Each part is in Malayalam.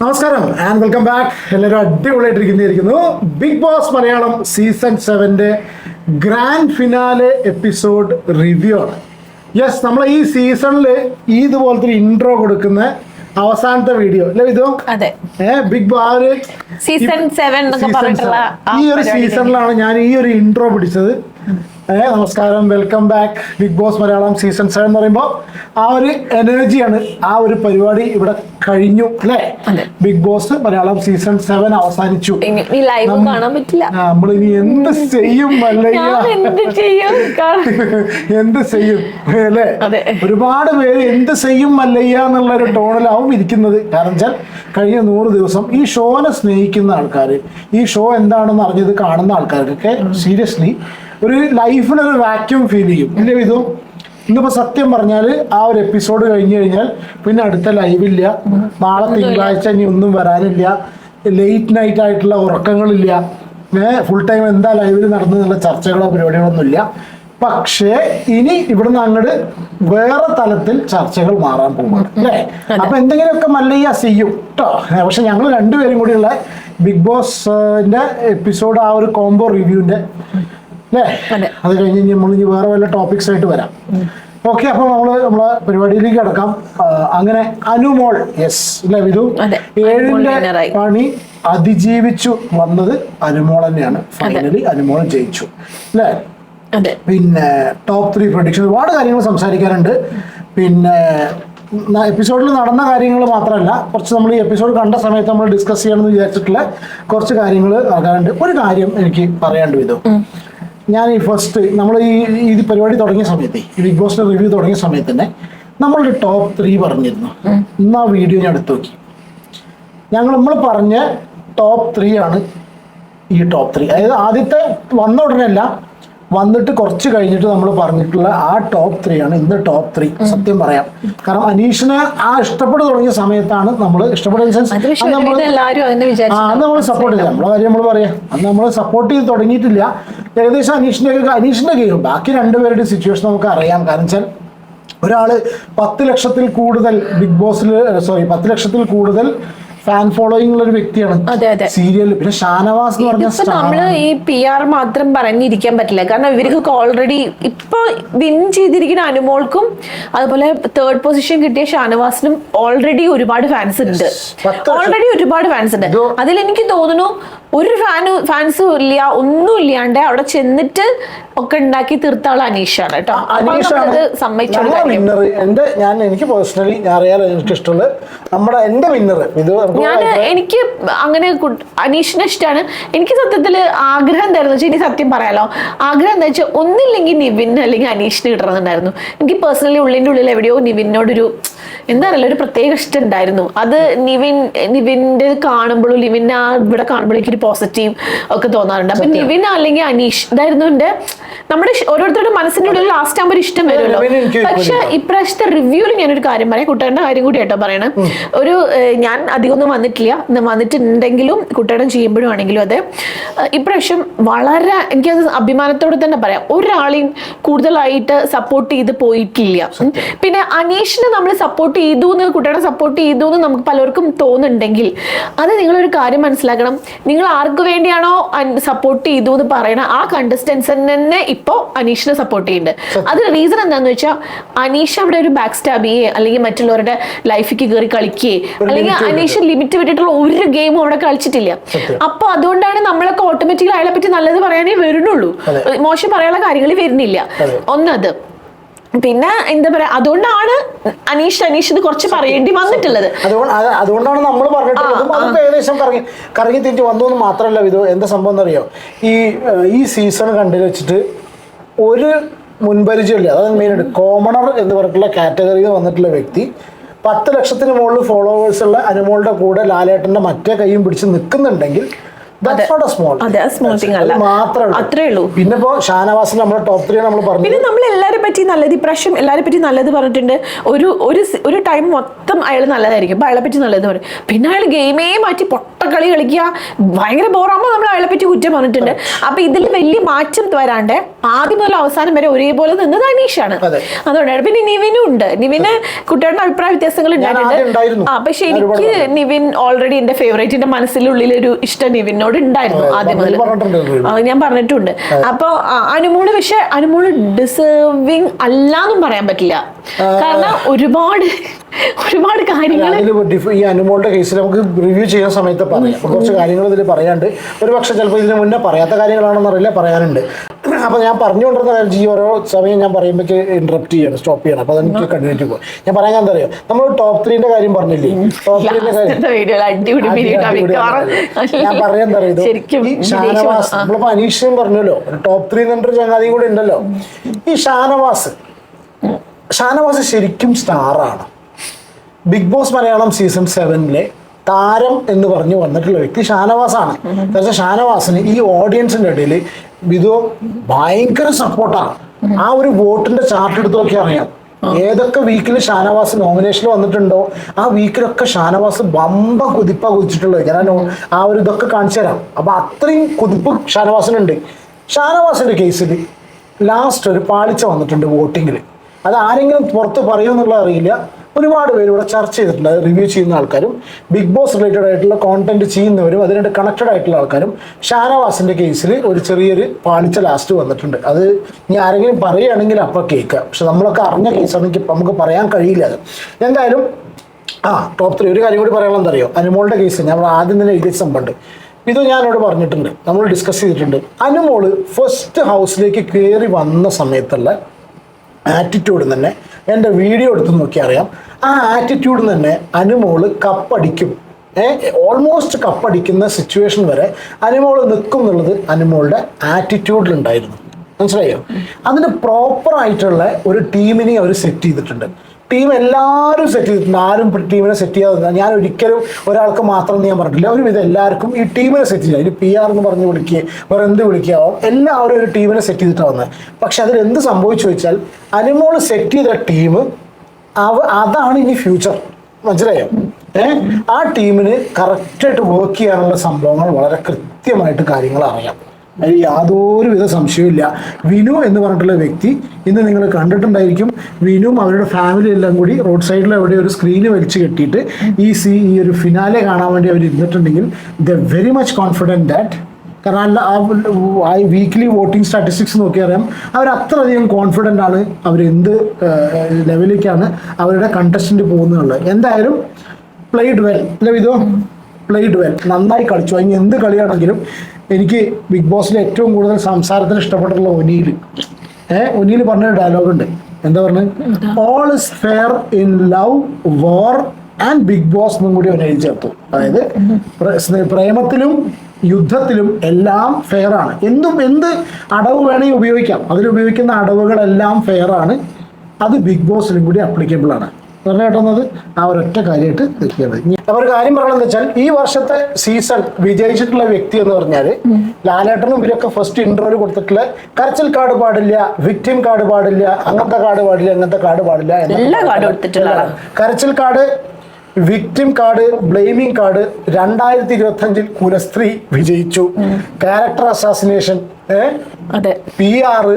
നമസ്കാരം ആൻഡ് വെൽക്കം ബാക്ക് എല്ലാവരും അടിപൊളിയായിട്ടിരിക്കുന്നിരിക്കുന്നു ബിഗ് ബോസ് മലയാളം സീസൺ സെവന്റെ ഗ്രാൻഡ് ഫിനാലെ എപ്പിസോഡ് റിവ്യൂ ആണ്. യെസ് നമ്മൾ ഈ സീസണിൽ ഈ ഇതുപോലത്തെ ഇൻട്രോ കൊടുക്കുന്ന അവസാനത്തെ വീഡിയോ അല്ലേ ഇത് ബിഗ് ബോ സീസൺ സെവൻ ഈ ഒരു സീസണിലാണ് ഞാൻ ഈ ഒരു ഇൻട്രോ പിടിച്ചത്. ഏ നമസ്കാരം. Welcome back Bigg Boss Malayalam season seven എന്ന് പറയുമ്പോൾ ആ ഒരു എനർജിയാണ് ആ ഒരു പരിപാടി ഇവിടെ കഴിഞ്ഞു അല്ലേ? Bigg Boss Malayalam season seven അവസാനിച്ചു. നമ്മൾ ഇനി എന്ത് ചെയ്യും മല്ലയ്യ എന്ത് ചെയ്യും? അല്ലേ? ഒരുപാട് പേര് എന്ത് ചെയ്യും മല്ലയ്യ എന്നുള്ള ഒരു ടോണിലാവും ഇരിക്കുന്നത്. കാരണം വെച്ചാൽ കഴിഞ്ഞ നൂറ് ദിവസം ഈ ഷോനെ സ്നേഹിക്കുന്ന ആൾക്കാർ ഈ ഷോ എന്താണെന്ന് അറിഞ്ഞത് കാണുന്ന ആൾക്കാർക്കൊക്കെ സീരിയസ്ലി ഒരു ലൈഫിലൊരു വാക്യൂം ഫീൽ ചെയ്യും. ഇല്ലേ വിധു? ഇന്നിപ്പോ സത്യം പറഞ്ഞാൽ ആ ഒരു എപ്പിസോഡ് കഴിഞ്ഞു കഴിഞ്ഞാൽ പിന്നെ അടുത്ത ലൈവില്ല നാളെ തിങ്കളാഴ്ച ഇനി ഒന്നും വരാനില്ല. ലേറ്റ് നൈറ്റ് ആയിട്ടുള്ള ഉറക്കങ്ങളില്ല. ഏഹ് ഫുൾ ടൈം എന്താ ലൈവിൽ നടന്നുള്ള ചർച്ചകളോ പരിപാടികളൊന്നുമില്ല പക്ഷേ ഇനി ഇവിടുന്ന് അങ്ങോട്ട് വേറെ തലത്തിൽ ചർച്ചകൾ മാറാൻ പോകും. അല്ലേ? അപ്പൊ എന്തെങ്കിലുമൊക്കെ മല്ലയ്യ ചെയ്യും കേട്ടോ പക്ഷെ ഞങ്ങൾ രണ്ടുപേരും കൂടിയുള്ള ബിഗ് ബോസിന്റെ എപ്പിസോഡ് ആ ഒരു കോംബോ റിവ്യൂവിന്റെ അല്ലേ? അതെ. കഴിഞ്ഞ് നമ്മൾ ഇനി വേറെ വല്ല ടോപ്പിക്സ് ആയിട്ട് വരാം. ഓക്കെ അപ്പൊ നമ്മൾ നമ്മളെ പരിപാടിയിലേക്ക് കിടക്കാം. അങ്ങനെ അനുമോൾ യെസ് അല്ലേ വിധു? ഏഴിന്റെ പണി അതിജീവിച്ചു വന്നത് അനുമോൾ തന്നെയാണ്. ഫൈനലി അനുമോൾ ജയിച്ചു. അല്ലേ? പിന്നെ ടോപ്പ് ത്രീ പ്രൊഡിക്ഷൻ ഒരുപാട് കാര്യങ്ങൾ സംസാരിക്കാനുണ്ട്. പിന്നെ എപ്പിസോഡിൽ നടന്ന കാര്യങ്ങൾ മാത്രമല്ല കുറച്ച് നമ്മൾ ഈ എപ്പിസോഡ് കണ്ട സമയത്ത് നമ്മൾ ഡിസ്കസ് ചെയ്യണമെന്ന് വിചാരിച്ചിട്ടുള്ള കുറച്ച് കാര്യങ്ങൾ നടക്കാനുണ്ട് ഒരു കാര്യം എനിക്ക് പറയാണ്ട് വിധു. ഞാൻ ഈ ഫസ്റ്റ് നമ്മൾ ഈ ഈ പരിപാടി തുടങ്ങിയ സമയത്ത് ഈ ബിഗ് ബോസിന്റെ റിവ്യൂ തുടങ്ങിയ സമയത്ത് തന്നെ നമ്മളൊരു ടോപ്പ് ത്രീ പറഞ്ഞിരുന്നു. ഇന്ന് ആ വീഡിയോ ഞാൻ എടുത്തു നോക്കി. ഞങ്ങൾ നമ്മൾ പറഞ്ഞ ടോപ്പ് ത്രീ ആണ് ഈ ടോപ്പ് ത്രീ അതായത് ആദ്യത്തെ വന്ന ഉടനെയല്ല വന്നിട്ട് കുറച്ച് കഴിഞ്ഞിട്ട് നമ്മൾ പറഞ്ഞിട്ടുള്ള ആ ടോപ്പ് ത്രീ ആണ് ഇന്ന് ടോപ്പ് ത്രീ സത്യം പറയാം. കാരണം അനീഷിനെ ആ ഇഷ്ടപ്പെട്ട് തുടങ്ങിയ സമയത്താണ് നമ്മൾ ഇഷ്ടപ്പെടുന്ന സെൻസ് അന്ന് നമ്മൾ സപ്പോർട്ട് ചെയ്തു. നമ്മളെ കാര്യം നമ്മൾ പറയാം. അന്ന് നമ്മൾ സപ്പോർട്ട് ചെയ്ത് തുടങ്ങിയിട്ടില്ല. ഏകദേശം അനീഷിന്റെ അനീഷിന്റെ കേൾക്കും ബാക്കി രണ്ടുപേരുടെ സിറ്റുവേഷൻ നമുക്ക് അറിയാം. കാരണം വെച്ചാൽ ഒരാൾ പത്ത് ലക്ഷത്തിൽ കൂടുതൽ ബിഗ് ബോസിൽ സോറി പത്ത് ലക്ഷത്തിൽ കൂടുതൽ ഫാൻ ഫോളോയിങ് ഉള്ള ഒരു വ്യക്തിയാണ്. സീരിയൽ പിന്നെ ഷാനവാസ് എന്ന് പറഞ്ഞ നമ്മൾ ഈ പി ആർ മാത്രം പറഞ്ഞിരിക്കാൻ പറ്റില്ല. കാരണം ഇവർക്ക് ഓൾറെഡി ഇപ്പൊ വിൻ ചെയ്തിരിക്കുന്ന അനുമോൾക്കും അതുപോലെ തേർഡ് പൊസിഷൻ കിട്ടിയ ഷാനവാസിനും ഓൾറെഡി ഒരുപാട് ഫാൻസ് ഉണ്ട്. ഓൾറെഡി ഒരുപാട് ഫാൻസ് ഉണ്ട്. അതിൽ എനിക്ക് തോന്നുന്നു ഒരു ഫാന് ഫാൻസും ഇല്ല ഒന്നും ഇല്ലാണ്ട് അവിടെ ചെന്നിട്ട് ഒക്കെ ഉണ്ടാക്കി തീർത്ത ആൾ അനീഷാണ്. കേട്ടോ അനീഷ് വിന്നർ എന്റെ ഞാൻ എനിക്ക് പേഴ്സണലി ഞാൻ അറിയാലോ എനിക്ക് ഇഷ്ടമുള്ളത്. നമ്മുടെ എന്റെ വിന്നർ ഇത് ഞാൻ എനിക്ക് അങ്ങനെ അനീഷിനെ ഇഷ്ടമാണ് എനിക്ക് സത്യത്തിൽ ആഗ്രഹം എന്തായിരുന്നു വെച്ചാൽ ഇനി സത്യം പറയാലോ. ആഗ്രഹം എന്താ വെച്ചാൽ ഒന്നില്ലെങ്കിൽ നിവിൻ അല്ലെങ്കിൽ അനീഷിന് കിട്ടണമെന്നുണ്ടായിരുന്നു. എനിക്ക് പേഴ്സണലി ഉള്ളിന്റെ ഉള്ളിൽ എവിടെയോ നിവിനോടൊരു എന്താ പറയുക ഒരു പ്രത്യേക ഇഷ്ടം ഉണ്ടായിരുന്നു. അത് നിവിൻ നിവിന്റെ കാണുമ്പോഴും നിവിൻ ആ ഇവിടെ കാണുമ്പോഴും എനിക്കൊരു പോസിറ്റീവ് ഒക്കെ തോന്നാറുണ്ട്. അപ്പൊ നിവിൻ അല്ലെങ്കിൽ അനീഷ് ഇതായിരുന്നു എന്റെ നമ്മുടെ ഓരോരുത്തരുടെ മനസ്സിന്റെ ഉള്ളിൽ ലാസ്റ്റ് ആകുമ്പോൾ ഇഷ്ടം വരുമല്ലോ. പക്ഷെ ഇപ്രാവശ്യത്തെ റിവ്യൂവിൽ ഞാനൊരു കാര്യം പറയാം. കുട്ടികളുടെ കാര്യം കൂടി കേട്ടോ പറയണേ. ഒരു ഞാൻ അധികം ഒന്നും വന്നിട്ടില്ല വന്നിട്ടുണ്ടെങ്കിലും കുട്ടേടം ചെയ്യുമ്പോഴും ആണെങ്കിലും അതെ. ഇപ്രാവശ്യം വളരെ എനിക്കത് അഭിമാനത്തോടെ തന്നെ പറയാം. ഒരാളെയും കൂടുതലായിട്ട് സപ്പോർട്ട് ചെയ്ത് പോയിട്ടില്ല. പിന്നെ അനീഷിനെ നമ്മൾ സപ്പോർട്ട് ചെയ്തു എന്ന് കുട്ടികളെ സപ്പോർട്ട് ചെയ്തു എന്ന് നമുക്ക് പലർക്കും തോന്നുന്നുണ്ടെങ്കിൽ അത് നിങ്ങളൊരു കാര്യം മനസ്സിലാക്കണം. നിങ്ങൾ ആർക്ക് വേണ്ടിയാണോ സപ്പോർട്ട് ചെയ്തു എന്ന് പറയണ ആ കണ്ടസ്റ്റൻസ് തന്നെ ഇപ്പോൾ അനീഷിനെ സപ്പോർട്ട് ചെയ്യുന്നുണ്ട് അതിന് റീസൺ എന്താന്ന് വെച്ചാൽ അനീഷ് അവിടെ ഒരു ബാക്ക് സ്റ്റാബ് ചെയ്യേ അല്ലെങ്കിൽ മറ്റുള്ളവരുടെ ലൈഫിക്ക് കയറി കളിക്കുകയെ അല്ലെങ്കിൽ അനീഷ ലിമിറ്റ് വിട്ടിട്ടുള്ള ഒരു ഗെയിമും അവിടെ കളിച്ചിട്ടില്ല. അപ്പൊ അതുകൊണ്ടാണ് നമ്മളൊക്കെ ഓട്ടോമാറ്റിക്കലി അയാളെ പറ്റി നല്ലത് പറയാനേ വരുന്നുള്ളൂ. മോശം പറയാനുള്ള കാര്യങ്ങൾ വരുന്നില്ല. ഒന്നത്. പിന്നെ എന്താ പറയാ അതുകൊണ്ടാണ് അനീഷ് അനീഷ് ഇത് കുറച്ച് പറയേണ്ടി വന്നിട്ടുള്ളത്. അതുകൊണ്ട് അതുകൊണ്ടാണ് നമ്മൾ പറഞ്ഞിട്ടുള്ളത്. ഏകദേശം കറങ്ങി കറങ്ങി തിരിച്ച് വന്നു എന്ന് മാത്രമല്ല ഇത് എന്താ സംഭവം എന്നറിയോ? ഈ ഈ സീസൺ കണ്ടു വെച്ചിട്ട് ഒരു മുൻപരിചയമില്ല. അതാണ് മെയിനായിട്ട് കോമണർ എന്ന് പറഞ്ഞിട്ടുള്ള കാറ്റഗറിയിൽ വന്നിട്ടുള്ള വ്യക്തി പത്ത് ലക്ഷത്തിന് മുകളിൽ ഫോളോവേഴ്സ് ഉള്ള അനുമോളുടെ കൂടെ ലാലേട്ടന്റെ മറ്റേ കൈയും പിടിച്ച് നിൽക്കുന്നുണ്ടെങ്കിൽ അതെ. സ്മോൾ തിങ് അല്ല. അത്രേ ഉള്ളൂ. പിന്നെ ഇപ്പോ ഷാനവാസിന് നമ്മുടെ ടോപ്പ് ത്രീ നമ്മൾ പറഞ്ഞു പിന്നെ നമ്മൾ എല്ലാരെ പറ്റി നല്ലത് ഇപ്രാവശ്യം എല്ലാരെ പറ്റി നല്ലത് പറഞ്ഞിട്ടുണ്ട്. ഒരു ഒരു ഒരു ടൈം മൊത്തം അയാൾ നല്ലതായിരിക്കും. അപ്പൊ അയാളെ പറ്റി നല്ലത് പറയും. പിന്നെ അയാൾ ഗെയിമേ മാറ്റി പൊട്ടക്കളി കളിക്കുക. ഭയങ്കര ബോറാകുമ്പോൾ നമ്മൾ അയാളെ പറ്റി കുറ്റം പറഞ്ഞിട്ടുണ്ട്. അപ്പൊ ഇതിൽ വലിയ മാറ്റം വരാണ്ട് ആദ്യം മുതൽ അവസാനം വരെ ഒരേപോലെ നിന്നത് അനീഷാണ്. അതെ. അതുകൊണ്ടാണ്. പിന്നെ നിവിനും ഉണ്ട്. നിവിന് കുട്ടികളുടെ അഭിപ്രായ വ്യത്യാസങ്ങൾ ഉണ്ടായിട്ടുണ്ട്. ആ പക്ഷെ എനിക്ക് നിവിൻ ഓൾറെഡി എന്റെ ഫേവറേറ്റിന്റെ മനസ്സിലുള്ളിൽ ഒരു ഇഷ്ടം നിവിനോട് ഉണ്ടായിരുന്നു ആദ്യം മുതൽ. ഞാൻ പറഞ്ഞിട്ടുണ്ട്. അപ്പൊ അനുമോൾ പക്ഷെ അനുമോൾ ഡിസേർവിങ് അല്ലാന്നും പറയാൻ പറ്റില്ല. കാരണം ഒരുപാട് ഒരുപാട് കാര്യങ്ങൾ ഈ അനുമോളുടെ കേസിൽ നമുക്ക് റിവ്യൂ ചെയ്യുന്ന സമയത്ത് പറയാം. കുറച്ച് കാര്യങ്ങൾ ഇതിൽ പറയാണ്ട് ഒരു പക്ഷെ ചിലപ്പോൾ ഇതിന് മുന്നേ പറയാത്ത കാര്യങ്ങളാണെന്ന് അറിയില്ല പറയാനുണ്ട്. അപ്പൊ ഞാൻ പറഞ്ഞുകൊണ്ടിരുന്ന കാര്യം ഈ ഓരോ സമയം ഞാൻ പറയുമ്പോഴേക്ക് ഇന്ററപ്റ്റ് ചെയ്യണം സ്റ്റോപ്പ് ചെയ്യണം. അപ്പൊ അതെനിക്ക് കണ്ടിന്യൂ പോകും ഞാൻ പറയാൻ എന്താ അറിയോ നമ്മൾ ടോപ്പ് ത്രീന്റെ കാര്യം പറഞ്ഞില്ലേ? ടോപ്പ് ത്രീന്റെ കാര്യം. ഞാൻ പറയാൻ അറിയോ? ഈ ഷാനവാസ് വന്നു. നമ്മളിപ്പോ അനീഷയും പറഞ്ഞല്ലോ. ടോപ്പ് ത്രീ എന്നൊരു ചങ്ങാതിയും കൂടെ ഉണ്ടല്ലോ. ഈ ഷാനവാസ് ഷാനവാസ് ശരിക്കും സ്റ്റാറാണ് ബിഗ് ബോസ് മലയാളം സീസൺ സെവനിലെ താരം എന്ന് പറഞ്ഞു വന്നിട്ടുള്ള വ്യക്തി ഷാനവാസാണ്. പക്ഷേ ഷാനവാസിന് ഈ ഓഡിയൻസിന്റെ ഇടയിൽ വിധു ഭയങ്കര സപ്പോർട്ടാണ് ആ ഒരു വോട്ടിന്റെ ചാർട്ട് എടുത്ത് നോക്കി അറിയാം. ഏതൊക്കെ വീക്കിൽ ഷാനവാസ് നോമിനേഷൻ വന്നിട്ടുണ്ടോ ആ വീക്കിലൊക്കെ ഷാനവാസ് ബമ്പ കുതിപ്പ കുതിച്ചിട്ടുള്ളത്. ഞാൻ ആ ഒരു ഇതൊക്കെ കാണിച്ചു തരാം. അപ്പൊ അത്രയും കുതിപ്പ് ഷാനവാസിനുണ്ട്. ഷാനവാസിന്റെ കേസിൽ ലാസ്റ്റ് ഒരു പാളിച്ച വന്നിട്ടുണ്ട് വോട്ടിങ്ങിൽ അത് ആരെങ്കിലും പുറത്ത് പറയുമെന്നുള്ളത് അറിയില്ല. ഒരുപാട് പേര് ഇവിടെ ചർച്ച ചെയ്തിട്ടുണ്ട്. റിവ്യൂ ചെയ്യുന്ന ആൾക്കാരും ബിഗ് ബോസ് റിലേറ്റഡ് ആയിട്ടുള്ള കോണ്ടന്റ് ചെയ്യുന്നവരും അതിനായിട്ട് കണക്റ്റഡ് ആയിട്ടുള്ള ആൾക്കാരും ഷാനവാസിന്റെ കേസിൽ ഒരു ചെറിയൊരു പാളിച്ച ലാസ്റ്റ് വന്നിട്ടുണ്ട്. അത് ഇനി ആരെങ്കിലും പറയുകയാണെങ്കിൽ അപ്പൊ കേൾക്കുക പക്ഷെ നമ്മളൊക്കെ അറിഞ്ഞ കേസാണെങ്കിൽ ഇപ്പം നമുക്ക് പറയാൻ കഴിയില്ല അത്. എന്തായാലും ആ ടോപ്പ് ത്രീ ഒരു കാര്യം കൂടി പറയാനുള്ള അറിയോ? അനുമോളുടെ കേസ് നമ്മൾ ആദ്യം തന്നെ എഴുതിയ സംഭവമുണ്ട്. ഇത് ഞാനോട് പറഞ്ഞിട്ടുണ്ട്. നമ്മൾ ഡിസ്കസ് ചെയ്തിട്ടുണ്ട്. അനുമോൾ ഫസ്റ്റ് ഹൗസിലേക്ക് കയറി വന്ന സമയത്തുള്ള ആറ്റിറ്റ്യൂഡ് തന്നെ എന്റെ വീഡിയോ എടുത്ത് നോക്കി അറിയാം. ആ ആറ്റിറ്റ്യൂഡിൽ തന്നെ അനുമോൾ കപ്പടിക്കും. ഓൾമോസ്റ്റ് കപ്പടിക്കുന്ന സിറ്റുവേഷൻ വരെ അനുമോൾ നിൽക്കും എന്നുള്ളത് അനുമോളുടെ ആറ്റിറ്റ്യൂഡിലുണ്ടായിരുന്നു മനസ്സിലായോ? അതിന് പ്രോപ്പറായിട്ടുള്ള ഒരു ടീമിനെ അവർ സെറ്റ് ചെയ്തിട്ടുണ്ട്. ടീം എല്ലാവരും സെറ്റ് ചെയ്തിട്ടുണ്ട്. ആരും ടീമിനെ സെറ്റ് ചെയ്യാതെ ഞാൻ ഒരിക്കലും ഒരാൾക്ക് മാത്രം ഞാൻ പറഞ്ഞിട്ടില്ല. ഒരു വിധം എല്ലാവർക്കും ഈ ടീമിനെ സെറ്റ് ചെയ്യുക ഇനി പി ആർ എന്ന് പറഞ്ഞ് വിളിക്കുക വേറെ എന്ത് വിളിക്കാവോ എല്ലാവരും ഒരു ടീമിനെ സെറ്റ് ചെയ്തിട്ടാണ് വന്നത്. പക്ഷെ അതിൽ എന്ത് സംഭവിച്ചു വെച്ചാൽ അനുമോൾ സെറ്റ് ചെയ്ത ടീം അവ അതാണ് ഇനി ഫ്യൂച്ചർ മനസ്സിലായോ? ഏ? ആ ടീമിന് കറക്റ്റായിട്ട് വർക്ക് ചെയ്യാനുള്ള സംഭവങ്ങൾ വളരെ കൃത്യമായിട്ട് കാര്യങ്ങൾ അറിയാം. അതിൽ യാതൊരുവിധ സംശയമില്ല വിനു എന്ന് പറഞ്ഞിട്ടുള്ള വ്യക്തി ഇന്ന് നിങ്ങൾ കണ്ടിട്ടുണ്ടായിരിക്കും. വിനുവും അവരുടെ ഫാമിലി എല്ലാം കൂടി റോഡ് സൈഡിൽ എവിടെ ഒരു സ്ക്രീന് വലിച്ചു കെട്ടിയിട്ട് ഈ സി ഈ ഒരു ഫിനാലെ കാണാൻ വേണ്ടി അവർ ഇരുന്നിട്ടുണ്ടെങ്കിൽ the very much confident that കാരണം ആ വീക്ക്ലി വോട്ടിംഗ് സ്റ്റാറ്റിസ്റ്റിക്സ് നോക്കി അറിയാം അവർ അത്രയധികം കോൺഫിഡന്റ് ആണ് അവർ എന്ത് ലെവലിലേക്കാണ് അവരുടെ കണ്ടസ്റ്റന്റ് പോകുന്നുള്ളത് എന്തായാലും പ്ലേഡ് വെൽ അല്ലേ ഇതോ പ്ലേഡ് വെൽ നന്നായി കളിച്ചു. അതിന് എന്ത് കളിയാണെങ്കിലും എനിക്ക് ബിഗ് ബോസിൽ ഏറ്റവും കൂടുതൽ സംസാരത്തിന് ഇഷ്ടപ്പെട്ടിട്ടുള്ള ഒനിയിൽ ഏഹ് ഒനിയിൽ പറഞ്ഞൊരു ഡയലോഗ് ഉണ്ട്. എന്താ പറഞ്ഞത് all is fair in love war and Bigg Boss എന്നും കൂടി അവൻ എഴുതി ചേർത്തു. അതായത് പ്രേമത്തിലും യുദ്ധത്തിലും എല്ലാം ഫെയർ ആണ്. എന്തും എന്ത് അടവ് വേണമെങ്കിൽ ഉപയോഗിക്കാം. അതിലുപയോഗിക്കുന്ന അടവുകളെല്ലാം ഫെയർ ആണ്. അത് ബിഗ് ബോസിലും കൂടി അപ്ലിക്കബിൾ ആണ്. പറഞ്ഞു കേട്ടുന്നത് ആ ഒരൊറ്റ കാര്യമായിട്ട് നിൽക്കുന്നത് അപ്പൊ ഒരു കാര്യം പറയണമെന്ന് വെച്ചാൽ ഈ വർഷത്തെ സീസൺ വിജയിച്ചിട്ടുള്ള വ്യക്തി എന്ന് പറഞ്ഞാൽ ലാലേട്ടനും ഇവരൊക്കെ ഫസ്റ്റ് ഇന്റർവ്യൂ കൊടുത്തിട്ടുള്ള കരച്ചിൽ കാർഡ് പാടില്ല വിക്ടിം കാർഡ് പാടില്ല അങ്ങനത്തെ കാർഡ് പാടില്ല അങ്ങനത്തെ കാർഡ് പാടില്ല കരച്ചിൽ card victim card blaming card രണ്ടായിരത്തി ഇരുപത്തി അഞ്ചിൽ കുലസ്ത്രീ വിജയിച്ചു ക്യാരക്ടർ അസാസിനേഷൻ പി ആറ്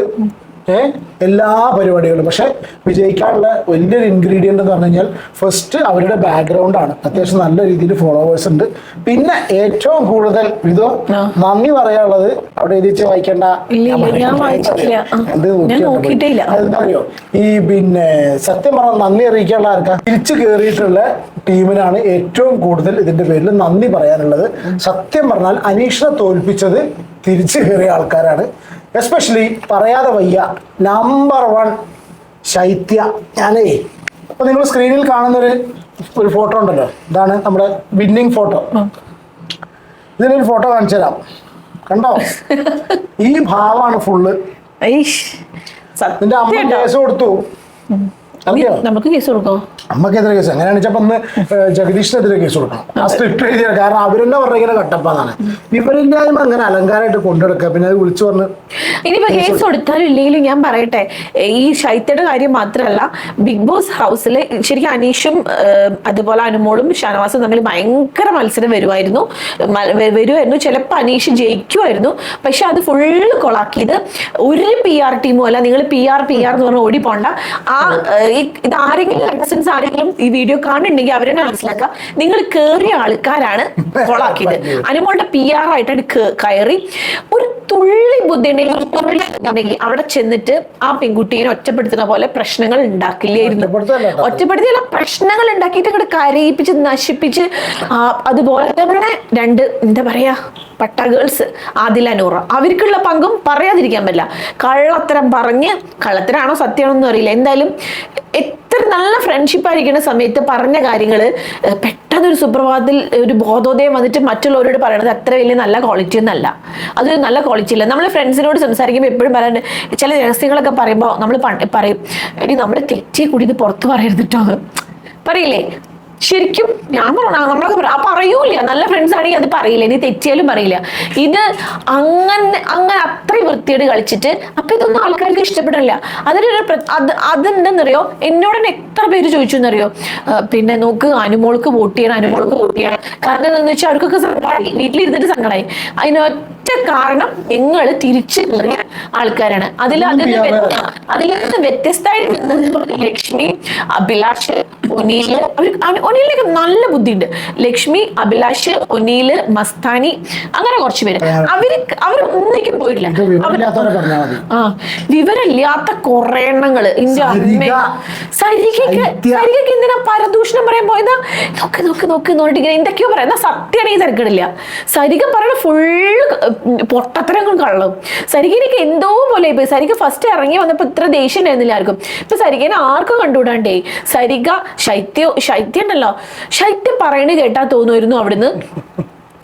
എല്ലാ പരിപാടികളും. പക്ഷെ വിജയിക്കാനുള്ള വലിയൊരു ഇൻഗ്രീഡിയന്റ് എന്ന് പറഞ്ഞു കഴിഞ്ഞാൽ ഫസ്റ്റ് അവരുടെ ബാക്ക്ഗ്രൗണ്ട് ആണ്. അത്യാവശ്യം നല്ല രീതിയിൽ ഫോളോവേഴ്സ് ഉണ്ട്. പിന്നെ ഏറ്റവും കൂടുതൽ ഇതോ. നന്ദി പറയാനുള്ളത് അവിടെ എഴുതിച്ച് വായിക്കേണ്ട. അറിയോ ഈ പിന്നെ സത്യം പറഞ്ഞാൽ നന്ദി അറിയിക്കാനുള്ള ആർക്കാ? തിരിച്ചു കയറിയിട്ടുള്ള ടീമിനാണ് ഏറ്റവും കൂടുതൽ ഇതിന്റെ പേരിൽ നന്ദി പറയാനുള്ളത്. സത്യം പറഞ്ഞാൽ അനീഷിനെ തോൽപ്പിച്ചത് തിരിച്ചു കയറിയ ആൾക്കാരാണ്. എസ്പെഷ്യലി പറയാതെ വയ്യ. നമ്പർ വൺ ശൈത്യ. ഞാനേ അപ്പൊ നിങ്ങൾ സ്ക്രീനിൽ കാണുന്നൊരു ഒരു ഫോട്ടോ ഉണ്ടല്ലോ. ഇതാണ് നമ്മുടെ വിന്നിങ് ഫോട്ടോ ഇതിനൊരു ഫോട്ടോ കാണിച്ചു തരാം. കണ്ടോ? ഈ ഭാവമാണ് ഫുള്ള് നിന്റെ അമ്മ കേസ് കൊടുത്തു. നമുക്ക് കേസ് കൊടുക്കോ? അമ്മക്കെതിരെ കേസ്? അങ്ങനെയാണ് വെച്ചപ്പോ ഇന്ന് ജഗദീഷിനെതിരെ കേസ് കൊടുക്കണം. ആ സ്ക്രിപ്റ്റ് എഴുതിയ കാരണം അവരെന്നെ പറഞ്ഞ ഇങ്ങനെ കട്ടപ്പാന്നാണ്. ഇവരെല്ലാരും അങ്ങനെ അലങ്കാരമായിട്ട് കൊണ്ടെടുക്കുക. പിന്നെ അത് വിളിച്ചു പറഞ്ഞ് ഇനിയിപ്പോ കേസ് കൊടുത്താലും ഇല്ലെങ്കിലും ഞാൻ പറയട്ടെ ഈ ശൈത്യയുടെ കാര്യം മാത്രമല്ല ബിഗ് ബോസ് ഹൗസിൽ ശരിക്കും അനീഷും അതുപോലെ അനുമോളും ഷാനവാസും തമ്മിൽ ഭയങ്കര മത്സരം വരുമായിരുന്നു. വരുമായിരുന്നു. ചിലപ്പോൾ അനീഷ് ജയിക്കുമായിരുന്നു. പക്ഷെ അത് ഫുള്ള് കൊളാക്കിയത് ഒരു പി ആർ ടീമും അല്ല. നിങ്ങൾ പി ആർ പി ആർ എന്ന് പറഞ്ഞ ഓടിപ്പോണ്ട. ആ ഏഹ്, ഈ- ഇത് ആരെങ്കിലും കണ്ടസ്റ്റൻസ് ആരെങ്കിലും ഈ വീഡിയോ കാണുന്നുണ്ടെങ്കിൽ അവരെ മനസ്സിലാക്കുക. നിങ്ങൾ കേറിയ ആൾക്കാരാണ് കൊളാക്കിയത് അനുമോളുടെ പി ആർ ആയിട്ടാണ് കയറി. ഒരു തുള്ളി ബുദ്ധി ഉണ്ടെങ്കിൽ തുള്ളി ഉണ്ടെങ്കിൽ അവിടെ ചെന്നിട്ട് ആ പെൺകുട്ടീനെ ഒറ്റപ്പെടുത്തുന്ന പോലെ പ്രശ്നങ്ങൾ ഉണ്ടാക്കില്ലായിരുന്നു. ഒറ്റപ്പെടുത്തിയല്ല പ്രശ്നങ്ങൾ ഉണ്ടാക്കിയിട്ട് ഇങ്ങോട്ട് കരയിപ്പിച്ച് നശിപ്പിച്ച് അതുപോലെ തന്നെ രണ്ട് എന്താ പറയാ പട്ട ഗേൾസ് ആദില നൂറ. അവർക്കുള്ള പങ്കും പറയാതിരിക്കാൻ പറ്റില്ല. കള്ളത്തരം പറഞ്ഞ് കള്ളത്തരാണോ സത്യമാണോന്നും അറിയില്ല എന്തായാലും എത്ര നല്ല ഫ്രണ്ട്ഷിപ്പ് ആയിരിക്കുന്ന സമയത്ത് പറഞ്ഞ കാര്യങ്ങൾ പെട്ടെന്ന് ഒരു സുപ്രഭാതത്തിൽ ഒരു ബോധോദയം വന്നിട്ട് മറ്റുള്ളവരോട് പറയണത് അത്ര വലിയ നല്ല ക്വാളിറ്റി ഒന്നല്ല. അതൊരു നല്ല ക്വാളിറ്റി ഇല്ല. നമ്മൾ ഫ്രണ്ട്സിനോട് സംസാരിക്കുമ്പോൾ എപ്പോഴും പറയാനുണ്ട് ചില രഹസ്യങ്ങളൊക്കെ പറയുമ്പോൾ നമ്മൾ പറയും എടി നമ്മൾ തെറ്റിയെ കൂടി ഇത് പുറത്ത് പറയരുത് കേട്ടോ പറയില്ലേ? ശരിക്കും ഞാൻ പറഞ്ഞ നമ്മളൊക്കെ പറയാം ആ പറയൂല. നല്ല ഫ്രണ്ട്സ് ആണെങ്കിൽ അത് പറയില്ല. ഇനി തെറ്റിയാലും പറയില്ല. ഇത് അങ്ങനെ അങ്ങനെ അത്രയും വൃത്തിയോട് കളിച്ചിട്ട് അപ്പൊ ഇതൊന്നും ആൾക്കാർക്ക് ഇഷ്ടപ്പെടില്ല. അതിനൊരു അത് അതെന്തെന്നറിയോ? എന്നോട് തന്നെ എത്ര പേര് ചോദിച്ചു എന്നറിയോ പിന്നെ നോക്ക് അനുമോൾക്ക് വോട്ട് ചെയ്യണം അനുമോൾക്ക് വോട്ട് ചെയ്യണം. കാരണം എന്താണെന്ന് വെച്ചാൽ അവർക്കൊക്കെ സങ്കടമായി വീട്ടിലിരുന്നിട്ട് സങ്കടമായി അതിനൊറ്റ കാരണം നിങ്ങൾ തിരിച്ചു കയറിയ ആൾക്കാരാണ് അതിൽ അതിൽ അതിൽ നിന്ന് വ്യത്യസ്തമായിട്ട് ലക്ഷ്മി അഭിലാഷ് ഒനീൽ. ഒനീലിനൊക്കെ നല്ല ബുദ്ധിയുണ്ട്. ലക്ഷ്മി അഭിലാഷ് ഒനീൽ മസ്താനി അങ്ങനെ കുറച്ച് പേര്. അവർ അവർ ഒന്നിക്കും പോയിട്ടില്ല. ആ വിവരമില്ലാത്ത കുറെ എണ്ണങ്ങൾ. ഇന്ത്യ അമ്മ. സരിക. സരികയ്ക്ക്. സരികയ്ക്ക് എന്തിനാ പരദൂഷണം പറയാൻ പോയതാ? നോക്ക് നോക്ക് നോക്ക് ഇങ്ങനെ എന്തൊക്കെയോ പറയാം. എന്നാ സത്യമാണെങ്കിൽ തിരക്കിടില്ല. സരിക പറയണ ഫുള്ള് പൊട്ടത്തരങ്ങൾ കള്ളും. സരികേനൊക്കെ എന്തോ പോലെ ഇപ്പൊ സരിക ഫസ്റ്റ് ഇറങ്ങി വന്നപ്പോ ഇത്ര ദേഷ്യം ഉണ്ടായിരുന്നില്ല ആർക്കും. ഇപ്പൊ സരികനെ ആർക്കും കണ്ടുകൂടാണ്ടേ? സരിക ശൈത്യോ ശൈത്യം ഉണ്ടല്ലോ ശൈത്യം പറയണ കേട്ടാ തോന്നുമായിരുന്നു അവിടുന്ന്.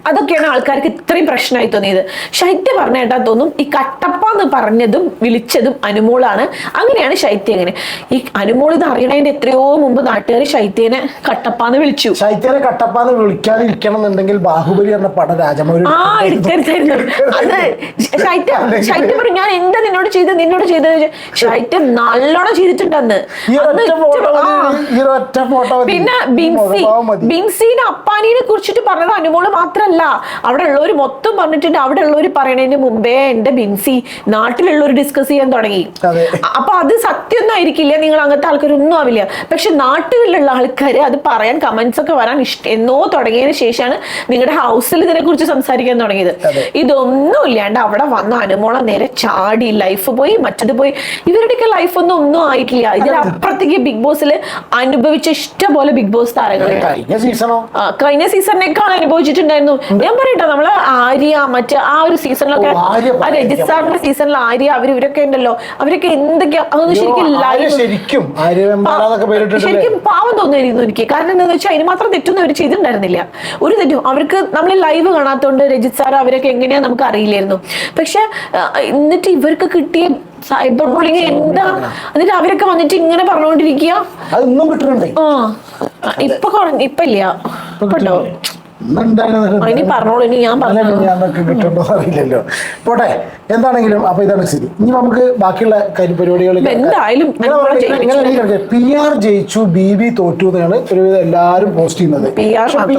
അതൊക്കെയാണ് ആൾക്കാർക്ക് ഇത്രയും പ്രശ്നമായി തോന്നിയത്. ശൈത്യ പറഞ്ഞ കേട്ടാ തോന്നും ഈ കട്ടപ്പ എന്ന് പറഞ്ഞതും വിളിച്ചതും അനുമോളാണ്. അങ്ങനെയാണ് ശൈത്യ അങ്ങനെ ഈ അനുമോൾ ഇത് അറിയണതിന്റെ എത്രയോ മുമ്പ് നാട്ടുകാർ ശൈത്യനെ കട്ടപ്പ എന്ന് വിളിച്ചു. ശൈത്യനെ കട്ടപ്പാന്ന് വിളിക്കാതിരിക്കണം എന്നുണ്ടെങ്കിൽ ബാഹുബലി എന്ന പടം രാജമൗരി ആ എടുക്കരുതായിരുന്നു. അത് ശൈത്യ ശൈത്യ പറഞ്ഞു ഞാൻ എന്താ നിന്നോട് ചെയ്തത്? നിന്നോട് ചെയ്തത്? ശൈത്യം നല്ലോണം ചെയ്തിട്ടുണ്ടെന്ന്. പിന്നെ ബിൻസി ബിൻസീനെ അപ്പാനീനെ കുറിച്ചിട്ട് പറഞ്ഞത് അനുമോൾ മാത്രല്ല. അവിടെ ഉള്ളവർ മൊത്തം പറഞ്ഞിട്ടുണ്ട് അവിടെ ഉള്ളവർ പറയണതിന് മുമ്പേ എന്റെ ബിൻസി നാട്ടിലുള്ളവർ ഡിസ്കസ് ചെയ്യാൻ തുടങ്ങി. അപ്പൊ അത് സത്യമൊന്നും ആയിരിക്കില്ല നിങ്ങൾ അങ്ങനത്തെ ആൾക്കാരൊന്നും ആവില്ല. പക്ഷെ നാട്ടിലുള്ള ആൾക്കാർ അത് പറയാൻ കമന്റ്സ് ഒക്കെ വരാൻ ഇഷ്ട എന്നോ തുടങ്ങിയതിന് ശേഷമാണ് നിങ്ങളുടെ ഹൗസിൽ ഇതിനെ കുറിച്ച് സംസാരിക്കാൻ തുടങ്ങിയത്. ഇതൊന്നും ഇല്ലാണ്ട് അവിടെ വന്ന അനുമോളം നേരെ ചാടി ലൈഫ് പോയി മറ്റത് പോയി. ഇവരുടെയൊക്കെ ലൈഫ് ഒന്നും ഒന്നും ആയിട്ടില്ല. ഇതിനപ്പുറത്തേക്ക് ബിഗ് ബോസിൽ അനുഭവിച്ച ഇഷ്ടം പോലെ ബിഗ് ബോസ് താരങ്ങളുണ്ട് കഴിഞ്ഞ സീസണോ കഴിഞ്ഞ സീസണിനേക്കാൾ അനുഭവിച്ചിട്ടുണ്ടായിരുന്നു. ഞാൻ പറയട്ടെ നമ്മൾ ആര്യ മറ്റേ ആ ഒരു സീസണിലൊക്കെ ആ രജിസ്ട്രാറിന്റെ സീസണിൽ ആര്യ അവർ ഇവരൊക്കെ ഉണ്ടല്ലോ. അവരൊക്കെ എന്തൊക്കെയാ അതൊന്നും ശരിക്കും ലൈവ് ശരിക്കും ശരിക്കും പാവം തോന്നിയിരുന്നു എനിക്ക്. കാരണം എന്താണെന്ന് വെച്ചാൽ അതിന് മാത്രം തെറ്റൊന്നും അവർ ചെയ്തിട്ടുണ്ടായിരുന്നില്ല. ഒരു തെറ്റും അവർക്ക് നമ്മൾ ലൈവ് കാണാത്തോണ്ട് രജിത് സാർ അവരൊക്കെ എങ്ങനെയാ നമുക്ക് അറിയില്ലായിരുന്നു. പക്ഷെ എന്നിട്ട് ഇവർക്ക് കിട്ടിയ സൈബർ ബുള്ളിങ് എന്താ? എന്നിട്ട് അവരൊക്കെ വന്നിട്ട് ഇങ്ങനെ പറഞ്ഞുകൊണ്ടിരിക്കുക ഇപ്പൊ ഇപ്പൊ ഇല്ല. ആ, ഇനി പറഞ്ഞോളൂ ഇനി ഞാൻ കിട്ടുണ്ടോ അറിയില്ലല്ലോ. പോട്ടെ എന്താണെങ്കിലും അപ്പൊ ഇതാണ് സ്ഥിതി. ഇനി നമുക്ക് ബാക്കിയുള്ള കരിപരിപാടികൾ എന്തായാലും. പി ആർ ജയിച്ചു ബി ബി തോറ്റു എന്നാണ് ഒരുവിധം എല്ലാരും പോസ്റ്റ് ചെയ്യുന്നത്. പി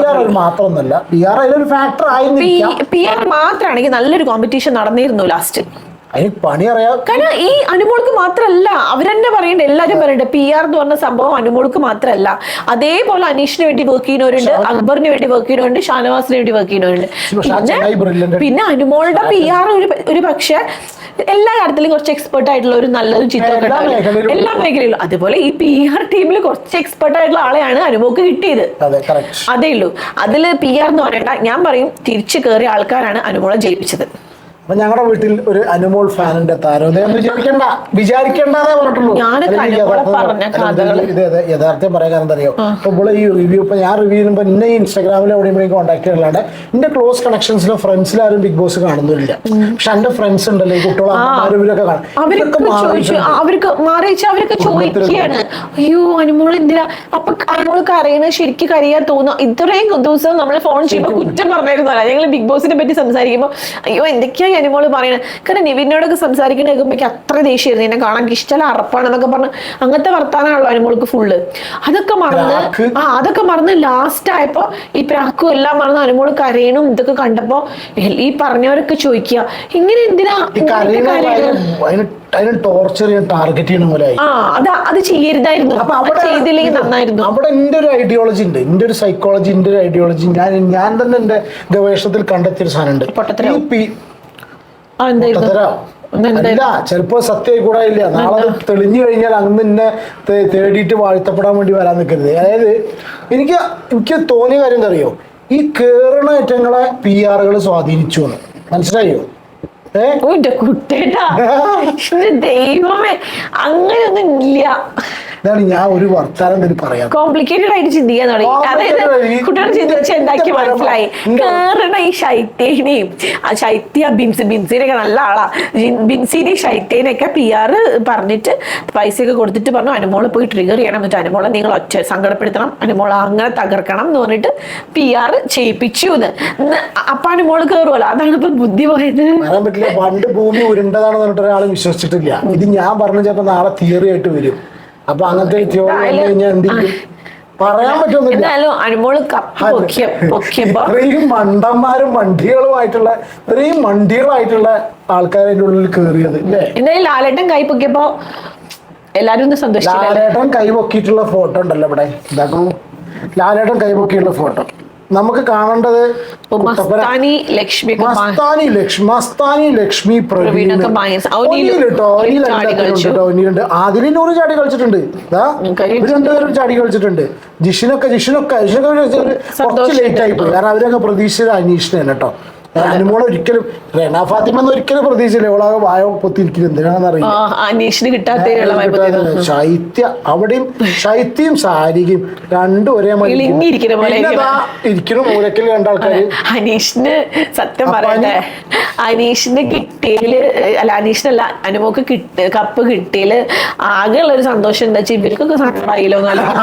ആർ ഒരു മാത്രമൊന്നല്ല പി ആർ അതിലൊരു ഫാക്ടർ ആയിരുന്നു പി ആർ മാത്രമാണെങ്കിൽ നല്ലൊരു കോമ്പറ്റീഷൻ നടന്നിരുന്നു ലാസ്റ്റ് അതിന് പണി അറിയാം കാരണം ഈ അനുമോൾക്ക് മാത്രമല്ല അവരെന്നെ പറയണ്ട എല്ലാരും പറയണ്ട. പി ആർ എന്ന് പറഞ്ഞ സംഭവം അനുമോൾക്ക് മാത്രമല്ല അതേപോലെ അനീഷിന് വേണ്ടി വർക്ക് ചെയ്യുന്നവരുണ്ട് അക്ബറിന് വേണ്ടി വർക്ക് ചെയ്യുന്നവരുണ്ട് ഷാനവാസിന് വേണ്ടി വർക്ക് ചെയ്യുന്നവരുണ്ട്. പിന്നെ അനുമോളുടെ പി ആർ ഒരു ഒരു പക്ഷെ എല്ലാ കാര്യത്തിലും കുറച്ച് എക്സ്പെർട്ട് ആയിട്ടുള്ള ഒരു നല്ലൊരു ചിത്രം എല്ലാ മേഖലയിലും. അതുപോലെ ഈ പി ആർ ടീമിൽ കുറച്ച് എക്സ്പെർട്ട് ആയിട്ടുള്ള ആളെയാണ് അനുമോക്ക് കിട്ടിയത്. അതേ ഉള്ളൂ അതിൽ പി ആർ എന്ന് പറയണ്ട. ഞാൻ പറയും തിരിച്ചു കയറിയ ആൾക്കാരാണ് അനുമോളെ ജയിപ്പിച്ചത്. അപ്പൊ ഞങ്ങളുടെ വീട്ടിൽ ഒരു അനുമോൾ ഫാനിന്റെ താരോദയം വിചാരിക്കണ്ട. വിചാരിക്കേണ്ടതേ പറഞ്ഞിട്ടുള്ളൂ. ഇത് യഥ- യഥാർത്ഥം പറയാൻ കാരണം അറിയോ? അപ്പൊ ഇവിടെ ഈ റിവ്യൂ ഇപ്പൊ ഞാൻ റിവ്യൂ ചെയ്യുമ്പോൾ എന്നെ ഈ ഇൻസ്റ്റാഗ്രാമിൽ എവിടെയും കോൺടാക്ട് ചെയ്യാനാണ് എന്റെ ക്ലോസ് കണക്ഷൻസിലോ ഫ്രണ്ട്സിലോ ആരും ബിഗ് ബോസ് കാണുന്നില്ല പക്ഷെ എന്റെ ഫ്രണ്ട്സ് ഉണ്ടല്ലോ ഈ ഇവരൊക്കെ കാണും. അവർക്ക് അവരൊക്കെ ചോദിക്കുകയാണ്. അയ്യോ അനുമോൾ എന്തിനാ? അപ്പൊ ശരിക്കും കരയാൻ തോന്നുന്നു. ഇത്രയും ദിവസം നമ്മൾ ഫോൺ ചെയ്യുമ്പോൾ കുറ്റം പറഞ്ഞിരുന്നല്ല ഞങ്ങൾ ബിഗ് ബോസിനെ പറ്റി സംസാരിക്കുമ്പോൾ അയ്യോ എന്തൊക്കെയായി അനുമോൾ പറയണത് കാരണം നിവിനോടൊക്കെ സംസാരിക്കുന്ന കേൾക്കുമ്പോൾ അത്ര ദേഷ്യമായിരുന്നു. എന്നെ കാണാൻ ഇഷ്ടമല്ല അറപ്പാണെന്നൊക്കെ പറഞ്ഞ് അങ്ങനത്തെ വർത്താനാണല്ലോ അനുമോൾക്ക് ഫുള്ള് അതൊക്കെ മറന്ന് ആ അതൊക്കെ മറന്ന് ലാസ്റ്റ് ആയപ്പോ ഈ പ്രാക്കും എല്ലാം മറന്ന് അനിമോൾ കരയണും ഇതൊക്കെ കണ്ടപ്പോ ഈ പറഞ്ഞവരൊക്കെ ചോദിക്കുക ഇങ്ങനെ എന്തിനാ? അതിന് ടോർച്ചർ ചെയ്യാൻ ടാർഗറ്റ് ചെയ്യണ പോലെ അത് ചെയ്യരുതായിരുന്നു. അപ്പൊ അവിടെ ചെയ്തില്ലെങ്കിൽ നന്നായിരുന്നു. അവിടെ എന്റെ ഒരു ഐഡിയോളജി ഉണ്ട്. എന്റെ ഒരു സൈക്കോളജി എന്റെ ഒരു ഐഡിയോളജി ഞാൻ ഞാൻ തന്നെ എന്റെ ഗവേഷണത്തിൽ കണ്ടെത്തിയ ഒരു സാധനം ഉണ്ട്. ഈ പി- ആ, എന്തായിരുന്നു പൊട്ടത്തരം. എന്തായിരുന്നു? അല്ല ചിലപ്പോ സത്യമായി കൂടെ ഇല്ല. നാളെ തെളിഞ്ഞു കഴിഞ്ഞാൽ അന്ന് എന്നെ തേടിയിട്ട് വാഴ്ത്തപ്പെടാൻ വേണ്ടി വരാൻ നിൽക്കരുത് അതായത് എനിക്ക് എനിക്ക് തോന്നിയ കാര്യം എന്താ അറിയോ? ഈ കേറണ ഏറ്റങ്ങളെ പി ആറുകൾ സ്വാധീനിച്ചു എന്ന്. മനസ്സിലായോ? എന്റെ കുട്ടേട്ടാ ദൈവമേ അങ്ങനെയൊന്നും ഇല്ല ഇതാണ് ഞാൻ ഒരു വർത്താനം തന്നെ പറയാം കോംപ്ലിക്കേറ്റഡ് ആയിട്ട് ചിന്തിക്കാൻ തുടങ്ങി. അതായത്. കുട്ടികൾ ചിന്തിച്ച് എന്താക്കി മനസ്സിലായി. കേറണ ഈ ശൈത്യേനെയും ആ ശൈത്യ ബിൻസി ബിൻസിനൊക്കെ നല്ല ആളാ. ബിൻസിനെയും ശൈത്യനെയൊക്കെ പി ആർ പറഞ്ഞിട്ട് പൈസയൊക്കെ കൊടുത്തിട്ട് പറഞ്ഞു അനുമോളെ പോയി ട്രിഗർ ചെയ്യണം. എന്നിട്ട് അനുമോളെ നിങ്ങൾ ഒറ്റ സങ്കടപ്പെടുത്തണം. അനുമോളെ അങ്ങനെ തകർക്കണം എന്ന് പറഞ്ഞിട്ട് പി ആർ ചെയ്യിപ്പിച്ചു എന്ന് ന്ന് അപ്പൊ അനുമോൾ കയറുമല്ലോ അതാണ് ഇപ്പൊ ബുദ്ധി പോയത് പറയാൻ പറ്റില്ല. പണ്ട് ഭൂമി ഉരുണ്ടതാണെന്ന് പറഞ്ഞിട്ട് ഒരാൾ വിശ്വസിച്ചിട്ടില്ല. ഇത് ഞാൻ പറഞ്ഞ ചിലപ്പോ നാളെ തിയറി ആയിട്ട് വരും. അപ്പൊ അങ്ങനത്തെ തിയോറി വന്നു കഴിഞ്ഞാൽ എന്തെങ്കിലും പറയാൻ പറ്റുന്നില്ല ഇത്രയും മണ്ടന്മാരും മണ്ടികളുമായിട്ടുള്ള ഇത്രയും മണ്ടികളായിട്ടുള്ള ആൾക്കാരെ ഉള്ളിൽ കേറിയത് എന്തായാലും ലാലേട്ടൻ കൈ പൊക്കിയപ്പോ എല്ലാരും ലാലേട്ടൻ കൈ പൊക്കിയിട്ടുള്ള ഫോട്ടോ ഉണ്ടല്ലോ ഇവിടെ. ഇതാക്കണം? ലാലേട്ടൻ കൈപൊക്കിയുള്ള ഫോട്ടോ നമുക്ക് കാണേണ്ടത് മസ്താനി ലക്ഷ്മി മസ്താനി ലക്ഷ്മി മസ്താനി ലക്ഷ്മി പ്രവീൺ കേട്ടോ. ഒനിയിലുണ്ട്. നൂറ് ചാടി കളിച്ചിട്ടുണ്ട്. ഇവർ രണ്ടുപേരും ചാടി കളിച്ചിട്ടുണ്ട്. ജിഷിനൊക്കെ ജിഷിനൊക്കെ ജിഷിനൊക്കെ കുറച്ച് ലേറ്റ് ആയിപ്പോയി കാരണം അവരൊക്കെ പ്രതീക്ഷിച്ചത് അനീഷിനാണ് കേട്ടോ. അനുമോൾ ഒരിക്കലും റെന ഫാത്തിമ ഒരിക്കലും ഇവളാകെ വായ എന്തിനാണെന്ന് അറിയില്ല ഭയപ്പെടുന്നു ശൈത്യ അവിടെയും ശൈത്യം സാരികയും രണ്ടും ഒരേ മാതിരി ഇരിക്കുന്ന മൂലക്കിൽ രണ്ടാൾക്കാര്. അനീഷിന് സത്യം പറയട്ടെ. അനീഷിന് കിട്ടിയിൽ അല്ല അനീഷിനല്ല അനുമോക്ക് കിട്ടി കപ്പ് കിട്ടിയിൽ ആകെ ഉള്ള ഒരു സന്തോഷം എന്താ വെച്ചാൽ ഇവർക്കൊക്കെ സങ്കടമായില്ലോ എന്നല്ല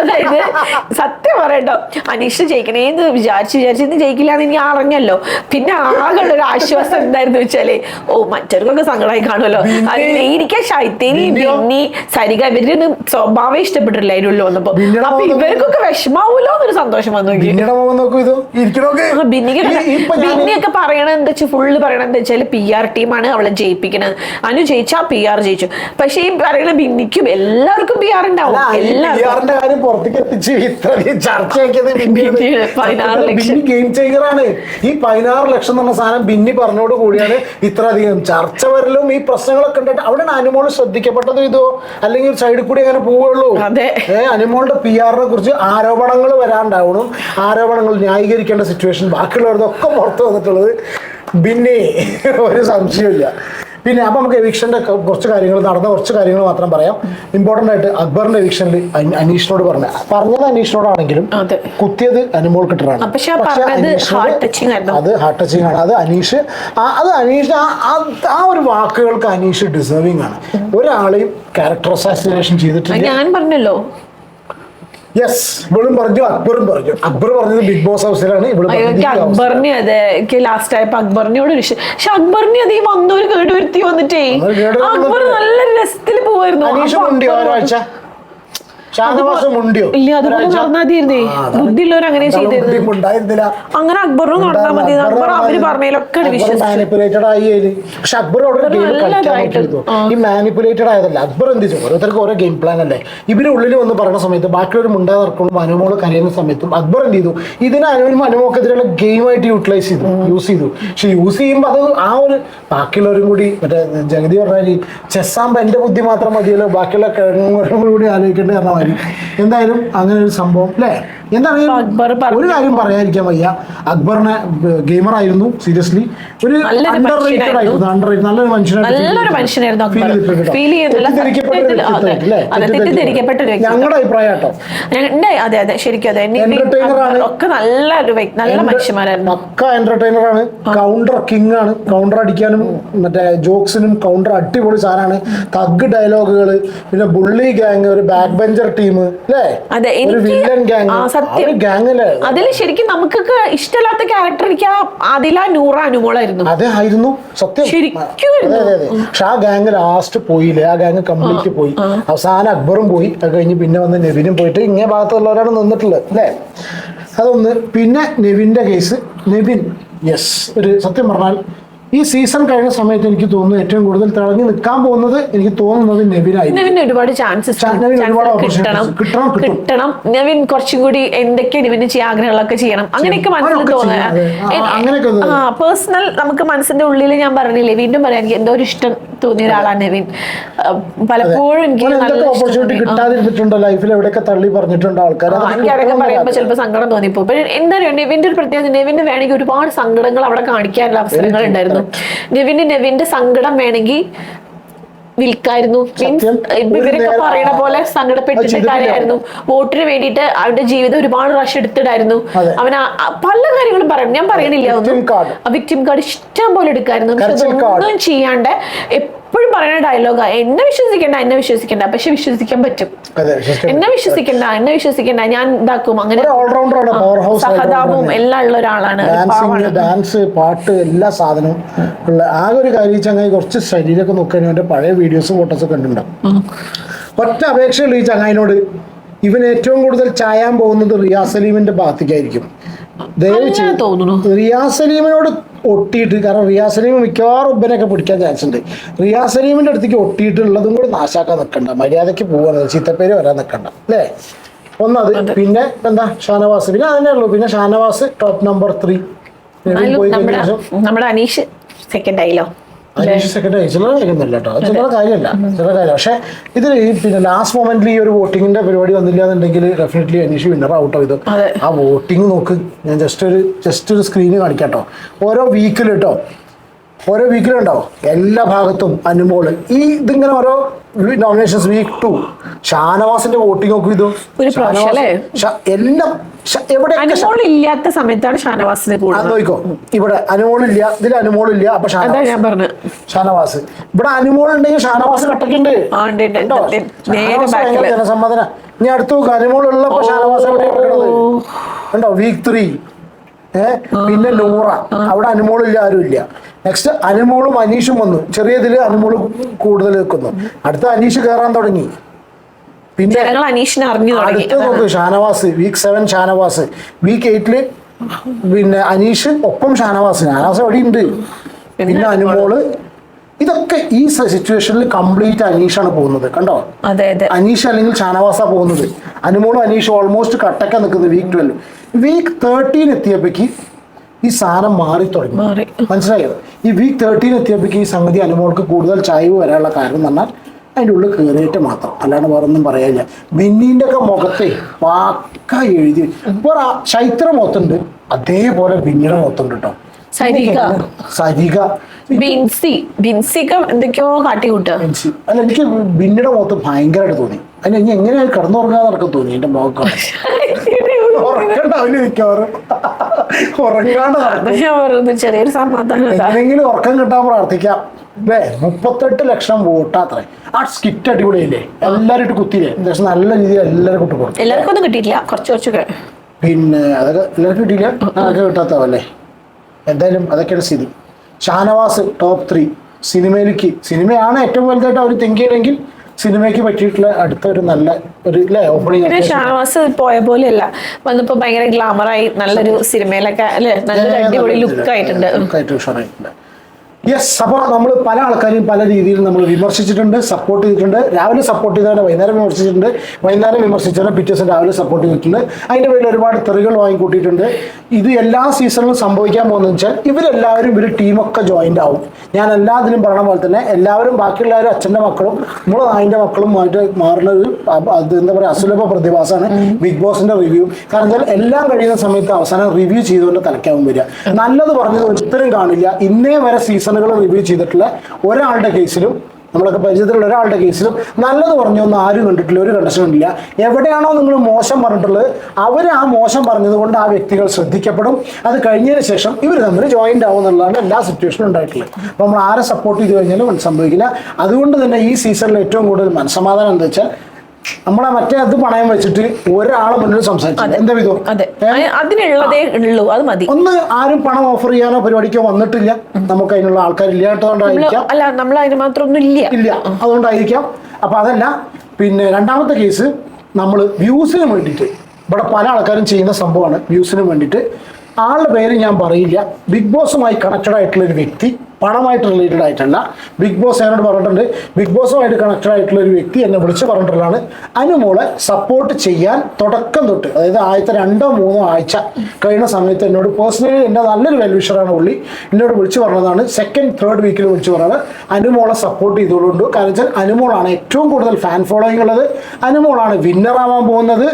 അതായത് സത്യം പറയട്ടോ. അനീഷ് ജയിക്കണേന്ന് വിചാരിച്ച് വിചാരിച്ച് ഇന്ന് ജയിക്കില്ല എന്ന് ഇനി അറിഞ്ഞല്ലോ പിന്നെ ആകെയുള്ള ഒരു ആശ്വാസം എന്തായിരുന്നു വെച്ചാൽ ഓ മറ്റവർക്കൊക്കെ സങ്കടമായി കാണുമല്ലോ. എനിക്ക് ശൈത്തേനി? ബിന്നി സരിക ഇവരൊന്നും സ്വഭാവം ഇഷ്ടപ്പെട്ടില്ല അതിനുള്ളിൽ വന്നപ്പോ. അപ്പൊ ഇവർക്കൊക്കെ വിഷമാവൂലോ എന്നൊരു സന്തോഷം വന്നു എനിക്ക് ബിന്നിയൊക്കെ പറയണത് എന്താ വെച്ചാൽ ഫുള്ള് പറയണത് എന്താ വെച്ചാൽ പി ആർ ടീമാണ് അവളെ ജയിപ്പിക്കണത്. അനു ജയിച്ചാ പി ആർ ജയിച്ചു. പക്ഷെ ഈ പറയണ ബിന്നിക്കും എല്ലാവർക്കും പി ആർ ഉണ്ടാവും. എല്ലാവർക്കും. പുറത്തേക്ക് എത്തിച്ച് ഇത്രയും ചർച്ചയാക്കിയത് ബിന്നിയുടെ പതിനാറ് ലക്ഷം. ഗെയിം ചേഞ്ചറാണ് ഈ പതിനാറ് ലക്ഷം എന്ന് പറഞ്ഞ സാധനം ബിന്നി പറഞ്ഞോട് കൂടിയാണ് ഇത്ര അധികം ചർച്ച വരലും ഈ പ്രശ്നങ്ങളൊക്കെ ഉണ്ടായിട്ട് അവിടെയാണ് അനുമോൾ ശ്രദ്ധിക്കപ്പെട്ടത് ഇതോ? അല്ലെങ്കിൽ ഒരു സൈഡിൽ കൂടി അങ്ങനെ പോവുള്ളൂ അതെ. ഏ അനുമോളുടെ പി ആറിനെ കുറിച്ച് ആരോപണങ്ങൾ വരാണ്ടാവണം. ആരോപണങ്ങൾ ന്യായീകരിക്കേണ്ട സിറ്റുവേഷൻ ബാക്കിയുള്ളവരതൊക്കെ പുറത്ത് വന്നിട്ടുള്ളത് ബിന്നി. ഒരു സംശയമില്ല പിന്നെ അപ്പൊ നമുക്ക് എവിക്ഷന്റെ കുറച്ച് കാര്യങ്ങൾ നടന്ന കുറച്ച് കാര്യങ്ങൾ മാത്രം പറയാം. ഇമ്പോർട്ടന്റ് ആയിട്ട് അക്ബറിന്റെ എവിക്ഷനിൽ അനീഷിനോട് പറഞ്ഞ പറഞ്ഞത് അനീഷിനോടാണെങ്കിലും. കുത്തിയത് അനുമോൾ കിട്ടറാണ്. പക്ഷെ ആയിരുന്നു. അത് ഹാർട്ട് ടച്ചിങ് ആണ്. അത് അനീഷ് അത് അനീഷ് ആ ഒരു വാക്കുകൾക്ക് അനീഷ് ഡിസേർവിംഗ് ആണ്. ഒരാളെയും ക്യാരക്ടർ അസാസിനേഷൻ ചെയ്തിട്ടില്ല. ഞാൻ പറഞ്ഞല്ലോ യെസ് ഇവളും പറഞ്ഞു അക്ബറും പറഞ്ഞു. അക്ബർ പറഞ്ഞത് ബിഗ് ബോസ് ഹൗസിലാണ്. അക്ബറിനെ അതെ എനിക്ക് ലാസ്റ്റ് ആയപ്പോ അക്ബറിനോട് ഒരു പക്ഷെ അക്ബറിനെ അത് ഈ വന്നൊരു കേടുവരുത്തി വന്നിട്ടേ അക്ബർ നല്ല രസത്തിൽ പോവായിരുന്നു. ഇല്ല അതുപോലെ? നടന്നാതിരുന്നേ. ബുദ്ധിയുള്ളവർ അങ്ങനെ ചെയ്തിരുന്നു അങ്ങനെ അക്ബറും നടന്നാൽ മതി അക്ബർ അവർ പറഞ്ഞതിലൊക്കെ മാനിപ്പുലേറ്റഡ് ആയി അതിൽ. പക്ഷെ അക്ബർ അവിടെ ഗെയിം കളിക്കാൻ ഈ മാനിപ്പുലേറ്റഡ് ആയതല്ല. അക്ബർ എന്ത് ചെയ്തു? ഓരോരുത്തർക്ക് ഓരോ ഗെയിം പ്ലാൻ അല്ലേ? ഇവർ ഉള്ളിൽ വന്ന് പറയുന്ന സമയത്ത് ബാക്കിയുള്ള മുണ്ടാ നടക്കുമ്പോൾ അനുമോൾ കരയുന്ന സമയത്തും അക്ബർ എന്ത് ചെയ്തു? ഇതിനെ അനുവിനും അനുമോക്കെതിരെയുള്ള ഗെയിമായിട്ട് യൂട്ടിലൈസ് ചെയ്തു. യൂസ് ചെയ്തു. പക്ഷെ യൂസ് ചെയ്യുമ്പോൾ അത് ആ ഒരു ബാക്കിയുള്ളവരും കൂടി മറ്റേ ജഗതി പറഞ്ഞാൽ ചെസ്സാകുമ്പോൾ എന്റെ ബുദ്ധി മാത്രം മതിയല്ലോ. ബാക്കിയുള്ള കിഴങ്ങും കൂടി ആലോചിക്കേണ്ടി പറഞ്ഞ എന്തായാലും അങ്ങനെ ഒരു സംഭവം അല്ലേ? എന്താ അക്ബർ ഒരു കാര്യം പറയാതിരിക്കാൻ വയ്യ. അക്ബറിനെ ഗെയിമർ ആയിരുന്നു സീരിയസ്ലി ഒരു അണ്ടർ റേറ്റഡ് ആയിരുന്നു. അണ്ടർ നല്ലൊരു മനുഷ്യനായിട്ട് നല്ലൊരു മനുഷ്യനായിരുന്നു ഞങ്ങളുടെ അഭിപ്രായം കേട്ടോ അതെ അതെ ശരിക്കും അതെ. ഒക്കെ നല്ല നല്ല മനുഷ്യന്മാരായിരുന്നു. പക്ക എന്റർടൈനർ ആണ്. കൗണ്ടർ കിങ് ആണ്. കൗണ്ടർ അടിക്കാനും മറ്റേ ജോക്സിനും കൗണ്ടർ അടിപൊളി സാധനമാണ്. തഗ് ഡയലോഗുകൾ പിന്നെ ബുള്ളി ഗാങ് ഒരു ബാക്ക് ബെഞ്ചർ ടീം അല്ലേ അതെ, ഒരു വില്ലൻ ഗ്യാങ് ആ, സത്യം. ഗാംഗല അതിൽ ശരിക്കും നമുക്കൊക്കെ ഇഷ്ടമില്ലാത്ത ക്യാരക്ടർ എനിക്ക് ആ ആദില നൂറ അനുമോളായിരുന്നു. അതെ ആയിരുന്നു. സത്യം. ശരിക്കും പക്ഷെ ആ ഗാങ് ലാസ്റ്റ് പോയില്ലേ? ആ ഗാങ് കംപ്ലീറ്റ് പോയി. അവസാനം അക്ബറും പോയി. അത് കഴിഞ്ഞ് പിന്നെ വന്ന് നെവിനും പോയിട്ട് ഇങ്ങേ ഭാഗത്തുള്ളവരാണ് നിന്നിട്ടുള്ളത് അല്ലേ? അതൊന്ന്. പിന്നെ നെവിന്റെ കേസ് നെവിൻ. യെസ് ഒരു സത്യം പറഞ്ഞാൽ ഈ സീസൺ കഴിഞ്ഞ സമയത്ത് എനിക്ക് തോന്നുന്നു ഏറ്റവും കൂടുതൽ തിളങ്ങി നിൽക്കാൻ പോകുന്നത് എനിക്ക് തോന്നുന്നത് നെവിനായിരുന്നു നെവിന് ഒരുപാട് ചാൻസസ് കിട്ടണം. കിട്ടണം, കിട്ടണം. നെവിൻ കുറച്ചും കൂടി എന്തൊക്കെ നെവിന് ചെയ്യാൻ ആഗ്രഹങ്ങളൊക്കെ ചെയ്യണം. അങ്ങനെയൊക്കെ മനസ്സിൽ ആ പേഴ്സണൽ നമുക്ക് മനസ്സിന്റെ ഉള്ളിൽ ഞാൻ പറഞ്ഞില്ലേ വീണ്ടും പറയാൻ എനിക്ക് എന്തോ ഒരു ഇഷ്ടം തോന്നിയ ഒരാളാണ് നെവിൻ. പലപ്പോഴും എനിക്ക് ഓപ്പർച്യൂണിറ്റി. കിട്ടാതിരുന്നിട്ടുണ്ടോ ലൈഫിൽ? എവിടെയൊക്കെ തള്ളി പറഞ്ഞിട്ടുണ്ട് ആൾക്കാർ എനിക്ക് പറയുമ്പോൾ ചിലപ്പോൾ സങ്കടം തോന്നിപ്പോ. എന്താ പറയുക നെവിന്റെ ഒരു പ്രത്യേകത നെവിന് വേണമെങ്കിൽ ഒരുപാട് സങ്കടങ്ങൾ അവിടെ കാണിക്കാനുള്ള അവസരങ്ങൾ ഉണ്ടായിരുന്നു. നെവിന് നെവിന്റെ സങ്കടം വേണമെങ്കിൽ വിൽക്കായിരുന്നു. മീൻസ്. ഇവരൊക്കെ പറയണ പോലെ സങ്കടപ്പെട്ടിട്ട്. കാര്യമായിരുന്നു. വോട്ടിന് വേണ്ടിയിട്ട് അവരുടെ ജീവിതം ഒരുപാട് പ്രാവശ്യം എടുത്തിടായിരുന്നു. അവന അവൻ പല കാര്യങ്ങളും പറയും. ഞാൻ പറയണില്ല ഒന്നും വിക്ടിം കാർഡ് ഇഷ്ടം പോലെ എടുക്കായിരുന്നു. പക്ഷെ. അതൊന്നും ചെയ്യാണ്ട് എപ്പോഴും പറയുന്ന ഡയലോഗാ എന്നെ വിശ്വസിക്കണ്ട എന്നെ വിശ്വസിക്കണ്ട പക്ഷെ വിശ്വസിക്കാൻ പറ്റും. എന്നെ വിശ്വസിക്കണ്ട എന്നെ വിശ്വസിക്കണ്ട ഞാൻ ഇതാക്കും. അങ്ങനെ സഹതാപവും എല്ലാം ഉള്ള ഒരാളാണ്. ഒരു ഡാൻസ് പാട്ട് എല്ലാ സാധനവും ഉള്ള ആകെ ഒരു കാര്യം ചങ്ങായി കുറച്ച് ശരീരമൊക്കെ നോക്കുകയാണെങ്കിൽ എന്റെ പഴയ വീഡിയോസ് ഫോട്ടോസ് കണ്ടിട്ടുണ്ടാവും. ഒറ്റ അപേക്ഷയുള്ള ഈ ചങ്ങായിനോട്. ഇവൻ ഏറ്റവും കൂടുതൽ ചായാൻ പോകുന്നത് റിയാസ് സലീമിന്റെ ഭാഗത്തേക്കായിരിക്കും. ദയവ് റിയാസ് സലീമിനോട് ഒട്ടിയിട്ട് കാരണം റിയാസ് സലീം മിക്കവാറും ഉബനൊക്കെ പിടിക്കാൻ ചാൻസ് ഉണ്ട്. റിയാസ് സലീമിന്റെ അടുത്തേക്ക് ഒട്ടിയിട്ടുള്ളതും കൂടി നാശാക്കാൻ നിൽക്കണ്ട. മര്യാദയ്ക്ക് പോകണത് ചീത്തപ്പേര് വരാൻ നിൽക്കണ്ട. അല്ലേ? ഒന്നത്. പിന്നെ എന്താ? ഷാനവാസ്. പിന്നെ അതന്നെ ഉള്ളൂ. പിന്നെ ഷാനവാസ് ടോപ്പ് നമ്പർ ത്രീ നമ്മുടെ അനീഷ് സെക്കൻഡ് ആയില്ലോ. അനീഷ് സെക്കൻഡ് ആയി ചില കാര്യമൊന്നുമില്ല കേട്ടോ ചിലരുടെ കാര്യമല്ല. ചിലരുടെ കാര്യം പക്ഷേ ഇതിൽ ഈ പിന്നെ ലാസ്റ്റ് മൊമെന്റിൽ ഈ ഒരു വോട്ടിങ്ങിന്റെ പരിപാടി വന്നില്ല എന്നുണ്ടെങ്കിൽ ഡെഫിനറ്റ്ലി അനീഷ് വിന്നർ ഔട്ടോ ഇത് ആ വോട്ടിംഗ് നോക്ക്. ഞാൻ ജസ്റ്റ് ഒരു ജസ്റ്റ് ഒരു സ്ക്രീന് കാണിക്കാം കേട്ടോ. ഓരോ വീക്കിൽ കേട്ടോ. ഓരോ വീക്കിലും ഉണ്ടാവും. എല്ലാ ഭാഗത്തും അനുമോൾ ഈ ഇതിങ്ങനെ ഓരോ നോമിനേഷൻസ് വീക്ക് ടു ഷാനവാസിന്റെ വോട്ടിംഗ് നോക്കും ഇത്? എല്ലാം അനുമോൾ ഇല്ലാത്ത സമയത്താണ് ഷാനവാസിനെ അത് നോക്കിക്കോ ഇവിടെ അനുമോളില്ല ഇതിൽ അനുമോളില്ല അപ്പൊ ഞാൻ പറഞ്ഞു ഷാനവാസ്. ഇവിടെ അനുമോൾ ഉണ്ടെങ്കിൽ ഷാനവാസ് കട്ടക്കുണ്ട്. ജനസമ്മതന. ഇനി അടുത്ത് നോക്കുക അനുമോൾ ഉള്ളപ്പോ ഷാനവാസ് ഉണ്ടോ വീക്ക് ത്രീ ഏഹ് പിന്നെ നൂറ. അവിടെ അനുമോളില്ല ആരും ഇല്ല നെക്സ്റ്റ് അനുമോളും അനീഷും വന്നു. ചെറിയതിൽ അനുമോൾ കൂടുതൽ നിൽക്കുന്നു. അടുത്ത അനീഷ് കയറാൻ തുടങ്ങി. പിന്നെ അടുത്ത നോക്ക് Shanavas week seven Shanavas. Week എയ്റ്റിൽ പിന്നെ അനീഷ് ഒപ്പം ഷാനവാസ്. ഷാനവാസ് അവിടെ ഉണ്ട് പിന്നെ അനുമോൾ. ഇതൊക്കെ ഈ സിറ്റുവേഷനിൽ കംപ്ലീറ്റ് അനീഷാണ് പോകുന്നത്. കണ്ടോ? അനീഷ് അല്ലെങ്കിൽ ഷാനവാസ പോകുന്നത്. അനുമോളും അനീഷ് ഓൾമോസ്റ്റ് കട്ടക്ക നിൽക്കുന്നത് വീക്ക് ട്വൽവ് വീക്ക് തേർട്ടീൻ എത്തിയപ്പോഴേക്ക് ഈ സാധനം മാറി തുടങ്ങി. മനസ്സിലായോ? ഈ വീക്ക് തേർട്ടീൻ എത്തിയപ്പോഴേക്ക് ഈ സംഗതി അനുമോൾക്ക് കൂടുതൽ ചായവ് വരാനുള്ള കാരണം എന്ന് പറഞ്ഞാൽ അതിന്റെ ഉള്ളിൽ കയറിയിട്ട് മാത്രം. അല്ലാണ്ട് വേറെ ഒന്നും പറയാനില്ല. ബിന്നീന്റെ ഒക്കെ മുഖത്തെ പാക്ക എഴുതി. ഇപ്പോൾ ആ ചൈത്ര മുഖത്തുണ്ട്. അതേപോലെ ബിന്നിയുടെ മുഖത്തുണ്ട് കേട്ടോ. സരിക. സരിക ബിൻസി. എന്തൊക്കെയോ. അല്ല എനിക്ക് ബിന്നിയുടെ മുഖത്ത് ഭയങ്കരമായിട്ട് തോന്നി. അതിന് ഇനി എങ്ങനെയാണ് കിടന്നുറങ്ങാതെ തോന്നി എന്റെ മുഖം. ഉറക്കണ്ടാവില്ല മിക്കവാറും. ഉറങ്ങാണ്ട് ഞാൻ ചെറിയൊരു സമാധാനം. ഉറക്കം കിട്ടാൻ പ്രാർത്ഥിക്കാം. അല്ലേ മുപ്പത്തെട്ട് ലക്ഷം വോട്ടാത്രേ ആ സ്കിറ്റ് അടിപൊളിയല്ലേ? എല്ലാവരും ഇട്ട് കുത്തിയില്ലേ? നല്ല രീതിയിൽ എല്ലാവരും കുട്ടി കൊടുക്കും എല്ലാവർക്കും ഒന്നും കിട്ടിയില്ല കുറച്ച് കുറച്ചൊക്കെ പിന്നെ അതൊക്കെ എല്ലാവർക്കും കിട്ടിയില്ല? അതൊക്കെ കിട്ടാത്തവല്ലേ എന്തായാലും അതൊക്കെയാണ് സ്ഥിതി. ഷാനവാസ് ടോപ്പ് ത്രീ സിനിമയിലേക്ക് സിനിമയാണ് ഏറ്റവും വലുതായിട്ട് അവർ തിങ്കിയതെങ്കിൽ സിനിമയ്ക്ക് പറ്റിയിട്ടുള്ള അടുത്ത ഒരു നല്ല ഒരു ഓപ്പണിംഗ് ഷാനവാസ് പോയ പോലെയല്ല. വന്നപ്പോ ഭയങ്കര ഗ്ലാമറായി നല്ലൊരു സിനിമയിലൊക്കെ അല്ലെ നല്ലൊരു അടിപൊളി ലുക്ക് ആയിട്ടുണ്ട്. യെസ് അപ്പോൾ നമ്മൾ പല ആൾക്കാരെയും പല രീതിയിൽ നമ്മൾ വിമർശിച്ചിട്ടുണ്ട് സപ്പോർട്ട് ചെയ്തിട്ടുണ്ട്. രാവിലെ സപ്പോർട്ട് ചെയ്തവരെ വൈകുന്നേരം വിമർശിച്ചിട്ടുണ്ട്. വൈകുന്നേരം വിമർശിച്ചവരെ പിറ്റേ ദിവസം രാവിലെ സപ്പോർട്ട് ചെയ്തിട്ടുണ്ട്. അതിന്റെ പേരിൽ ഒരുപാട് തെറികൾ വാങ്ങിക്കൂട്ടിയിട്ടുണ്ട്. ഇത് എല്ലാ സീസണിലും സംഭവിക്കാൻ പോകുന്നത് വെച്ചാൽ ഇവരെല്ലാവരും ഒരു ടീമൊക്കെ ജോയിന്റ് ആവും. ഞാൻ എല്ലാത്തിനും പറഞ്ഞ പോലെ തന്നെ എല്ലാവരും ബാക്കിയുള്ളവരും അച്ഛന്റെ മക്കളും നമ്മൾ നായിന്റെ മക്കളും ആയിട്ട് മാറുന്ന ഒരു അത് എന്താ പറയുക അസുലഭ പ്രതിഭാസമാണ് ബിഗ് ബോസിന്റെ റിവ്യൂ കാരണം വെച്ചാൽ എല്ലാം കഴിയുന്ന സമയത്ത് അവസാനം റിവ്യൂ ചെയ്തുകൊണ്ട് തലക്കാവും വരിക. നല്ലത് പറഞ്ഞത് ഒരിക്കലും കാണില്ല. ഇന്നേ വരെ സീസണുകൾ റിവ്യൂ ചെയ്തിട്ടുള്ള ഒരാളുടെ കേസിലും നമ്മളൊക്കെ പരിചയത്തിലുള്ള ഒരാളുടെ കേസിലും നല്ലത് പറഞ്ഞൊന്നും ആരും കണ്ടിട്ടില്ല ഒരു കണ്ടീഷൻ ഇല്ല. എവിടെയാണോ നിങ്ങൾ മോശം പറഞ്ഞിട്ടുള്ളത് അവർ ആ മോശം പറഞ്ഞതുകൊണ്ട് ആ വ്യക്തികൾ ശ്രദ്ധിക്കപ്പെടും. അത് കഴിഞ്ഞതിന് ശേഷം ഇവർ തമ്മിൽ ജോയിന്റ് ആവും എന്നുള്ളതാണ് എല്ലാ സിറ്റുവേഷനും ഉണ്ടായിട്ടുള്ളത്. അപ്പോൾ നമ്മൾ ആരെ സപ്പോർട്ട് ചെയ്ത് കഴിഞ്ഞാലും സംഭവിക്കില്ല. അതുകൊണ്ട് തന്നെ ഈ സീസണിൽ ഏറ്റവും കൂടുതൽ മനസ്സമാധാനം എന്താ വെച്ചാൽ നമ്മളെ മറ്റേ അത് പണയം വെച്ചിട്ട് ഒരാളെ മുന്നിൽ സംസാരിച്ചു. എന്താ വിധോ? അതിനുള്ളതേ ഉള്ളൂ. അത് മതി. ഒന്ന് ആരും പണം ഓഫർ ചെയ്യാനോ പരിപാടിക്കോ വന്നിട്ടില്ല. നമുക്ക് അതിനുള്ള ആൾക്കാരില്ലാത്തതുകൊണ്ടായിരിക്കാം അല്ല നമ്മൾ അതിന് മാത്രം ഒന്നും ഇല്ല. ഇല്ല അതുകൊണ്ടായിരിക്കാം. അപ്പൊ അതല്ല പിന്നെ രണ്ടാമത്തെ കേസ് നമ്മൾ വ്യൂസിന് വേണ്ടിയിട്ട് ഇവിടെ പല ആൾക്കാരും ചെയ്യുന്ന സംഭവമാണ് വ്യൂസിന് വേണ്ടിയിട്ട്. ആളുടെ പേര് ഞാൻ പറയില്ല. ബിഗ് ബോസുമായി കണക്റ്റഡ് ആയിട്ടുള്ള ഒരു വ്യക്തി പണമായിട്ട് റിലേറ്റഡ് ആയിട്ടല്ല. ബിഗ് ബോസ് എന്നോട് പറഞ്ഞിട്ടുണ്ട്. ബിഗ് ബോസുമായിട്ട് കണക്റ്റഡ് ആയിട്ടുള്ള ഒരു വ്യക്തി എന്നെ വിളിച്ച് പറഞ്ഞിട്ടുള്ളതാണ്. അനുമോളെ സപ്പോർട്ട് ചെയ്യാൻ തുടക്കം തൊട്ട് അതായത് ആദ്യത്തെ രണ്ടോ മൂന്നോ ആഴ്ച കഴിയുന്ന സമയത്ത് എന്നോട് പേഴ്സണലി എന്റെ നല്ലൊരു വെൽവിഷറാണ് പുള്ളി എന്നോട് വിളിച്ച് പറഞ്ഞതാണ്. സെക്കൻഡ് തേർഡ് വീക്കിൽ വിളിച്ച് പറഞ്ഞത് അനുമോളെ സപ്പോർട്ട് ചെയ്തുകൊണ്ട് കാരണം വെച്ചാൽ അനുമോളാണ് ഏറ്റവും കൂടുതൽ ഫാൻ ഫോളോയിങ് ഉള്ളത്. അനുമോളാണ് വിന്നറാവാൻ പോകുന്നത്.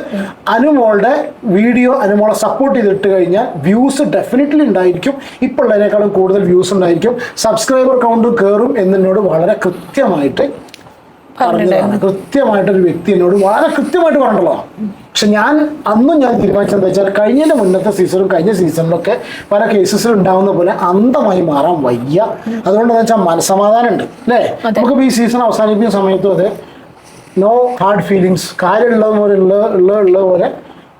അനുമോളുടെ വീഡിയോ അനുമോളെ സപ്പോർട്ട് ചെയ്തിട്ട് കഴിഞ്ഞാൽ വ്യൂസ് ഡെഫിനറ്റ്ലി ഉണ്ടായിരിക്കും. ഇപ്പോൾ ഉള്ളതിനേക്കാളും കൂടുതൽ വ്യൂസ് ഉണ്ടായിരിക്കും. സബ്സ്ക്രൈബർ കൗണ്ട് കയറും എന്നോട് വളരെ കൃത്യമായിട്ട് പറഞ്ഞതാണ്. കൃത്യമായിട്ട് ഒരു വ്യക്തി എന്നോട് വളരെ കൃത്യമായിട്ട് പറഞ്ഞിട്ടുള്ളതാണ് പക്ഷെ ഞാൻ അന്നും ഞാൻ തീരുമാനിച്ചത് എന്താ വെച്ചാൽ കഴിഞ്ഞതിന്റെ മുന്നത്തെ സീസണും കഴിഞ്ഞ സീസണിലൊക്കെ പല കേസസിലും ഉണ്ടാവുന്ന പോലെ അന്തമായി മാറാൻ വയ്യ. അതുകൊണ്ട് വെച്ചാൽ മനസമാധാനം ഉണ്ട് അല്ലേ? നമുക്ക് നമുക്കിപ്പോൾ ഈ സീസൺ അവസാനിപ്പിക്കുന്ന സമയത്തും അതെ നോ ഹാർഡ് ഫീലിങ്സ് കാര്യമുള്ള പോലെ ഉള്ള ഉള്ള ഉള്ള പോലെ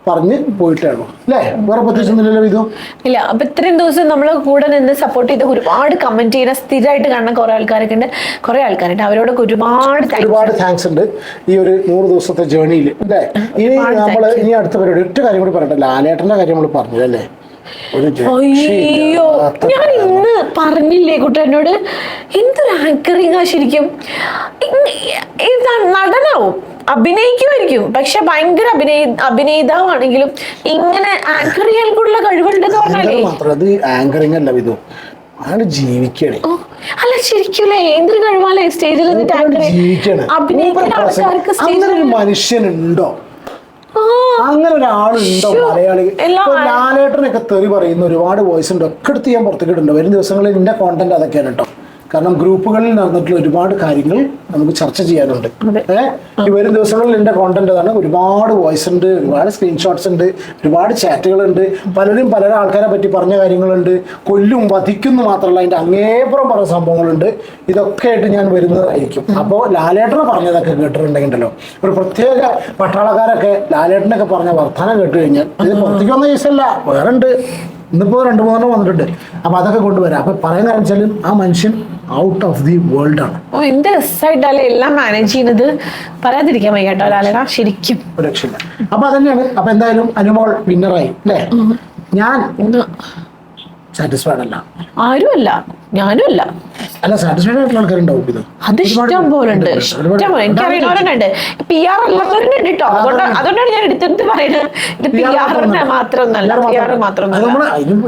പറഞ്ഞ് പോയിട്ടാണോ? അല്ലേ? വേറെ പ്രത്യേകിച്ചൊന്നുമില്ലല്ലോ ഇതോ ഇല്ല അപ്പൊ ഇത്രയും ദിവസം നമ്മൾ കൂടെ നിന്ന് സപ്പോർട്ട് ചെയ്ത ഒരുപാട് കമന്റ് ചെയ്യുന്ന സ്ഥിരമായിട്ട് കാണുന്ന കുറെ ആൾക്കാരൊക്കെ ഉണ്ട്. കുറെ ആൾക്കാരുണ്ട്. അവരോടൊക്കെ ഒരുപാട് ഒരുപാട് താങ്ക്സ് ഉണ്ട്. ഈ ഒരു നൂറ് ദിവസത്തെ ജേണിയിൽ അല്ലേ? ഇനി നമ്മൾ ഇനി അടുത്ത പരിപാടി ഒറ്റ കാര്യം കൂടി പറയട്ടെ. ലാലേട്ടന്റെ കാര്യം നമ്മൾ പറഞ്ഞു അല്ലേ? അയ്യോ ഞാൻ ഇന്ന് പറഞ്ഞില്ലേ കുട്ടനോട് എന്തൊരു ആങ്കറിങ് ആ ശരിക്കും? നടനാവും. അഭിനയിക്കുമായിരിക്കും. പക്ഷെ ഭയങ്കര അഭിനയ അഭിനേതാവാണെങ്കിലും ഇങ്ങനെ ആങ്കർ ചെയ്യാൻ കൂടുതൽ കഴിവുണ്ടെന്ന് പറഞ്ഞാലേ അത് ആങ്കറിങ് അല്ല വിധു. അയാൾ ജീവിക്കണേ. അല്ല ശരിക്കും എന്തൊരു കഴിവാലേ സ്റ്റേജിൽ അഭിനയിക്കുന്ന മനുഷ്യനുണ്ടോ? അങ്ങനെ ഒരാളുണ്ടോ മലയാളി? ലാലേട്ടനൊക്കെ തെറി പറയുന്ന ഒരുപാട് വോയിസ് ഉണ്ട്. ഒക്കെ എടുത്ത് ഞാൻ പുറത്തേക്ക് ഇടുന്നുണ്ട്. വരും ദിവസങ്ങളിൽ എന്റെ കോണ്ടന്റ് അതൊക്കെയാണ് കേട്ടോ. കാരണം ഗ്രൂപ്പുകളിൽ നടന്നിട്ടുള്ള ഒരുപാട് കാര്യങ്ങൾ നമുക്ക് ചർച്ച ചെയ്യാനുണ്ട്. ഏഹ് ഈ വരും ദിവസങ്ങളിൽ എന്റെ കോണ്ടന്റ് അതാണ് ഒരുപാട് വോയിസ് ഉണ്ട് ഒരുപാട് സ്ക്രീൻഷോട്ട്സ് ഉണ്ട് ഒരുപാട് ചാറ്റുകൾ ഉണ്ട്. പലരും പല ആൾക്കാരെ പറ്റി പറഞ്ഞ കാര്യങ്ങളുണ്ട്. കൊല്ലും വധിക്കുന്നു മാത്രമല്ല അതിന്റെ അങ്ങേപ്പുറം പറഞ്ഞ സംഭവങ്ങളുണ്ട്. ഇതൊക്കെ ആയിട്ട് ഞാൻ വരുന്നതായിരിക്കും. അപ്പോൾ ലാലേട്ടനെ പറഞ്ഞതൊക്കെ കേട്ടിട്ടുണ്ടെങ്കിലോ ഒരു പ്രത്യേക പട്ടാളക്കാരൊക്കെ ലാലേട്ടനൊക്കെ പറഞ്ഞ വർത്തമാനം കേട്ട് കഴിഞ്ഞാൽ ഇത് പുറത്തേക്ക് വന്ന കേസല്ല വേറെ ഉണ്ട് ഇന്നിപ്പോ രണ്ട് മൂന്നെണ്ണം വന്നിട്ടുണ്ട്. അപ്പൊ അതൊക്കെ കൊണ്ടുവരാം. അപ്പൊ പറയുന്ന വെച്ചാൽ ആ മനുഷ്യൻ ഔട്ട് ഓഫ് ദി വേൾഡ് ആണ്. ഓ എന്ത് രസമായിട്ടല്ലേ എല്ലാം മാനേജ് ചെയ്യുന്നത്. പറയാതിരിക്കാൻ വയ്യ കേട്ടോ ലാലേടാ ശരിക്കും. ഒരു രക്ഷയില്ല. അപ്പൊ അതന്നെയാണ് അപ്പൊ എന്തായാലും അനുമോൾ വിന്നറായി അല്ലേ? ഞാൻ സാറ്റിസ്ഫൈഡ് അല്ല. ആരുമല്ല. ഞാനും അല്ല അല്ല സാറ്റിസ്ഫൈഡ് ആയിട്ടുള്ള ആൾക്കാരുണ്ടാവും ഇത്. അത് ഇഷ്ടം പോലെ ഉണ്ട്. ഇഷ്ടം പോലെ. എനിക്കറിയുന്നവരുണ്ട് പി ആർ അല്ലാത്തവരുണ്ട് കേട്ടോ. അതുകൊണ്ട് അതുകൊണ്ടാണ് ഞാൻ എടുത്തെടുത്ത് പറയുന്നത്. ഇത് പി ആറിന് മാത്രമൊന്നല്ല പി ആർ മാത്രമൊന്നല്ല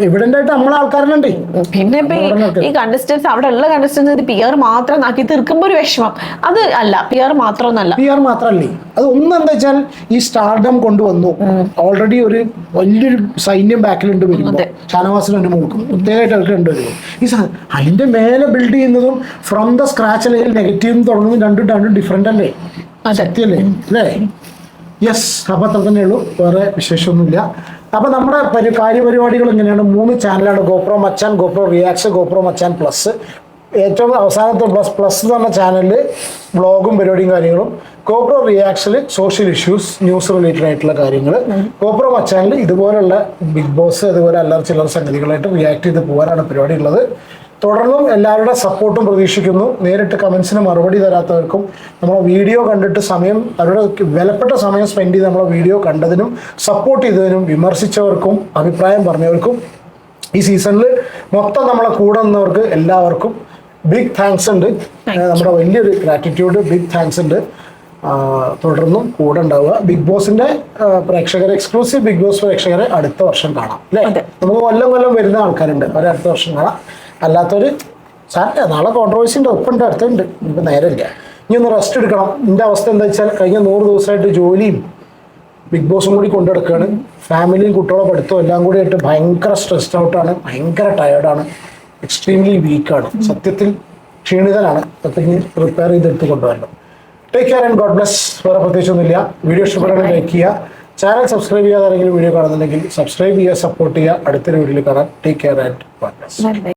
എവിഡന്റ് ആയിട്ട് നമ്മളെ ആൾക്കാരുണ്ട് പിന്നെ ഇപ്പൊ ഈ- കണ്ടസ്റ്റൻസ് അവിടെ ഉള്ള കണ്ടസ്റ്റൻസ് ഇത് പി ആർ മാത്രം നാക്കി തീർക്കുമ്പോ ഒരു വിഷമം. അത് അല്ല. പി ആർ മാത്രമൊന്നല്ല. പി ആർ മാത്രല്ലേ? അത് ഒന്നെന്താ വെച്ചാൽ ഈ സ്റ്റാർഡം കൊണ്ടുവന്നു. ഓൾറെഡി ഒരു വലിയൊരു സൈന്യം ബാക്കിലുണ്ട് വരുമ്പോൾ. ഷാനവാസിന് മുഴുക്കും പ്രത്യേകമായിട്ട് അവർക്ക് കണ്ടുവരുന്നു ഈ അതിന്റെ മേലെ ബിൽഡ് ചെയ്യുന്നതും ഫ്രം ദ സ്ക്രാച്ച് അല്ലെങ്കിൽ നെഗറ്റീവും തുടങ്ങുന്നതും രണ്ടും രണ്ടും ഡിഫറെന്റ് അല്ലേ? അതെ. സത്യല്ലേ അല്ലേ? യെസ് അപ്പം അത്ര തന്നെ ഉള്ളൂ. വേറെ വിശേഷമൊന്നുമില്ല. അപ്പം നമ്മുടെ പരി കാര്യപരിപാടികൾ എങ്ങനെയാണ്? മൂന്ന് ചാനലാണ് ഗോപ്രോ മച്ചാൻ ഗോപ്രോ റിയാക്സ് ഗോപ്രോ മച്ചാൻ പ്ലസ് ഏറ്റവും അവസാനത്തെ പ്ലസ് പ്ലസ് എന്ന് പറഞ്ഞ ചാനലിൽ ബ്ലോഗും പരിപാടിയും കാര്യങ്ങളും. കോപ്രോ റിയാക്ഷനിൽ സോഷ്യൽ ഇഷ്യൂസ് ന്യൂസ് റിലേറ്റഡ് ആയിട്ടുള്ള കാര്യങ്ങൾ കോപ്രോ മച്ചാനിൽ ഇതുപോലുള്ള ബിഗ് ബോസ് അതുപോലെ അല്ലറ ചില്ലറ സംഗതികളായിട്ട് റിയാക്ട് ചെയ്ത് പോകാനാണ് പരിപാടി ഉള്ളത്. തുടർന്നും എല്ലാവരുടെ സപ്പോർട്ടും പ്രതീക്ഷിക്കുന്നു. നേരിട്ട് കമൻസിന് മറുപടി തരാത്തവർക്കും നമ്മളെ വീഡിയോ കണ്ടിട്ട് സമയം അവരുടെ വിലപ്പെട്ട സമയം സ്പെൻഡ് ചെയ്ത് നമ്മളെ വീഡിയോ കണ്ടതിനും സപ്പോർട്ട് ചെയ്തതിനും വിമർശിച്ചവർക്കും അഭിപ്രായം പറഞ്ഞവർക്കും ഈ സീസണിൽ മൊത്തം നമ്മളെ കൂടെ നിന്നവർക്ക് എല്ലാവർക്കും ബിഗ് താങ്ക്സ് ഉണ്ട്. നമ്മുടെ വലിയൊരു ഗ്രാറ്റിറ്റ്യൂഡ് ബിഗ് താങ്ക്സ് ഉണ്ട്. തുടർന്നും കൂടെ ഉണ്ടാവുക. ബിഗ് ബോസിന്റെ പ്രേക്ഷകരെ എക്സ്ക്ലൂസീവ് ബിഗ് ബോസ് പ്രേക്ഷകരെ അടുത്ത വർഷം കാണാം. അല്ലേ. നമുക്ക് കൊല്ലം കൊല്ലം വരുന്ന ആൾക്കാരുണ്ട്. അവരെ അടുത്ത വർഷം കാണാം. അല്ലാത്തൊരു സാറില്ല നാളെ കോൺട്രവേഴ്സി ഉണ്ട്. ഒപ്പുണ്ട് അടുത്തുണ്ട്. ഇപ്പൊ നേരമില്ല ഇനി ഒന്ന് റെസ്റ്റ് എടുക്കണം. എന്റെ അവസ്ഥ എന്താ വെച്ചാൽ കഴിഞ്ഞ നൂറ് ദിവസമായിട്ട് ജോലിയും ബിഗ് ബോസും കൂടി കൊണ്ടെടുക്കുകയാണ് ഫാമിലിയും കുട്ടികളെ പഠിത്തവും എല്ലാം കൂടി ആയിട്ട് ഭയങ്കര സ്ട്രെസ്ഡ് ഔട്ടാണ് ഭയങ്കര ടയേർഡാണ് എക്സ്ട്രീംലി വീക്കാണ് സത്യത്തിൽ ക്ഷീണിതനാണ്. അതൊക്കെ പ്രിപ്പയർ ചെയ്തെടുത്ത് കൊണ്ടുവരണം. Take care and God bless വേറെ പ്രത്യേകിച്ചൊന്നുമില്ല. വീഡിയോ ഇഷ്ടപ്പെടുകയാണെങ്കിൽ ലൈക്ക് ചെയ്യുക. ചാനൽ സബ്സ്ക്രൈബ് ചെയ്യാതെ വീഡിയോ കാണുന്നുണ്ടെങ്കിൽ സബ്സ്ക്രൈബ് ചെയ്യുക സപ്പോർട്ട് ചെയ്യുക. അടുത്തൊരു വീഡിയോയിൽ കാണാൻ take care and God bless.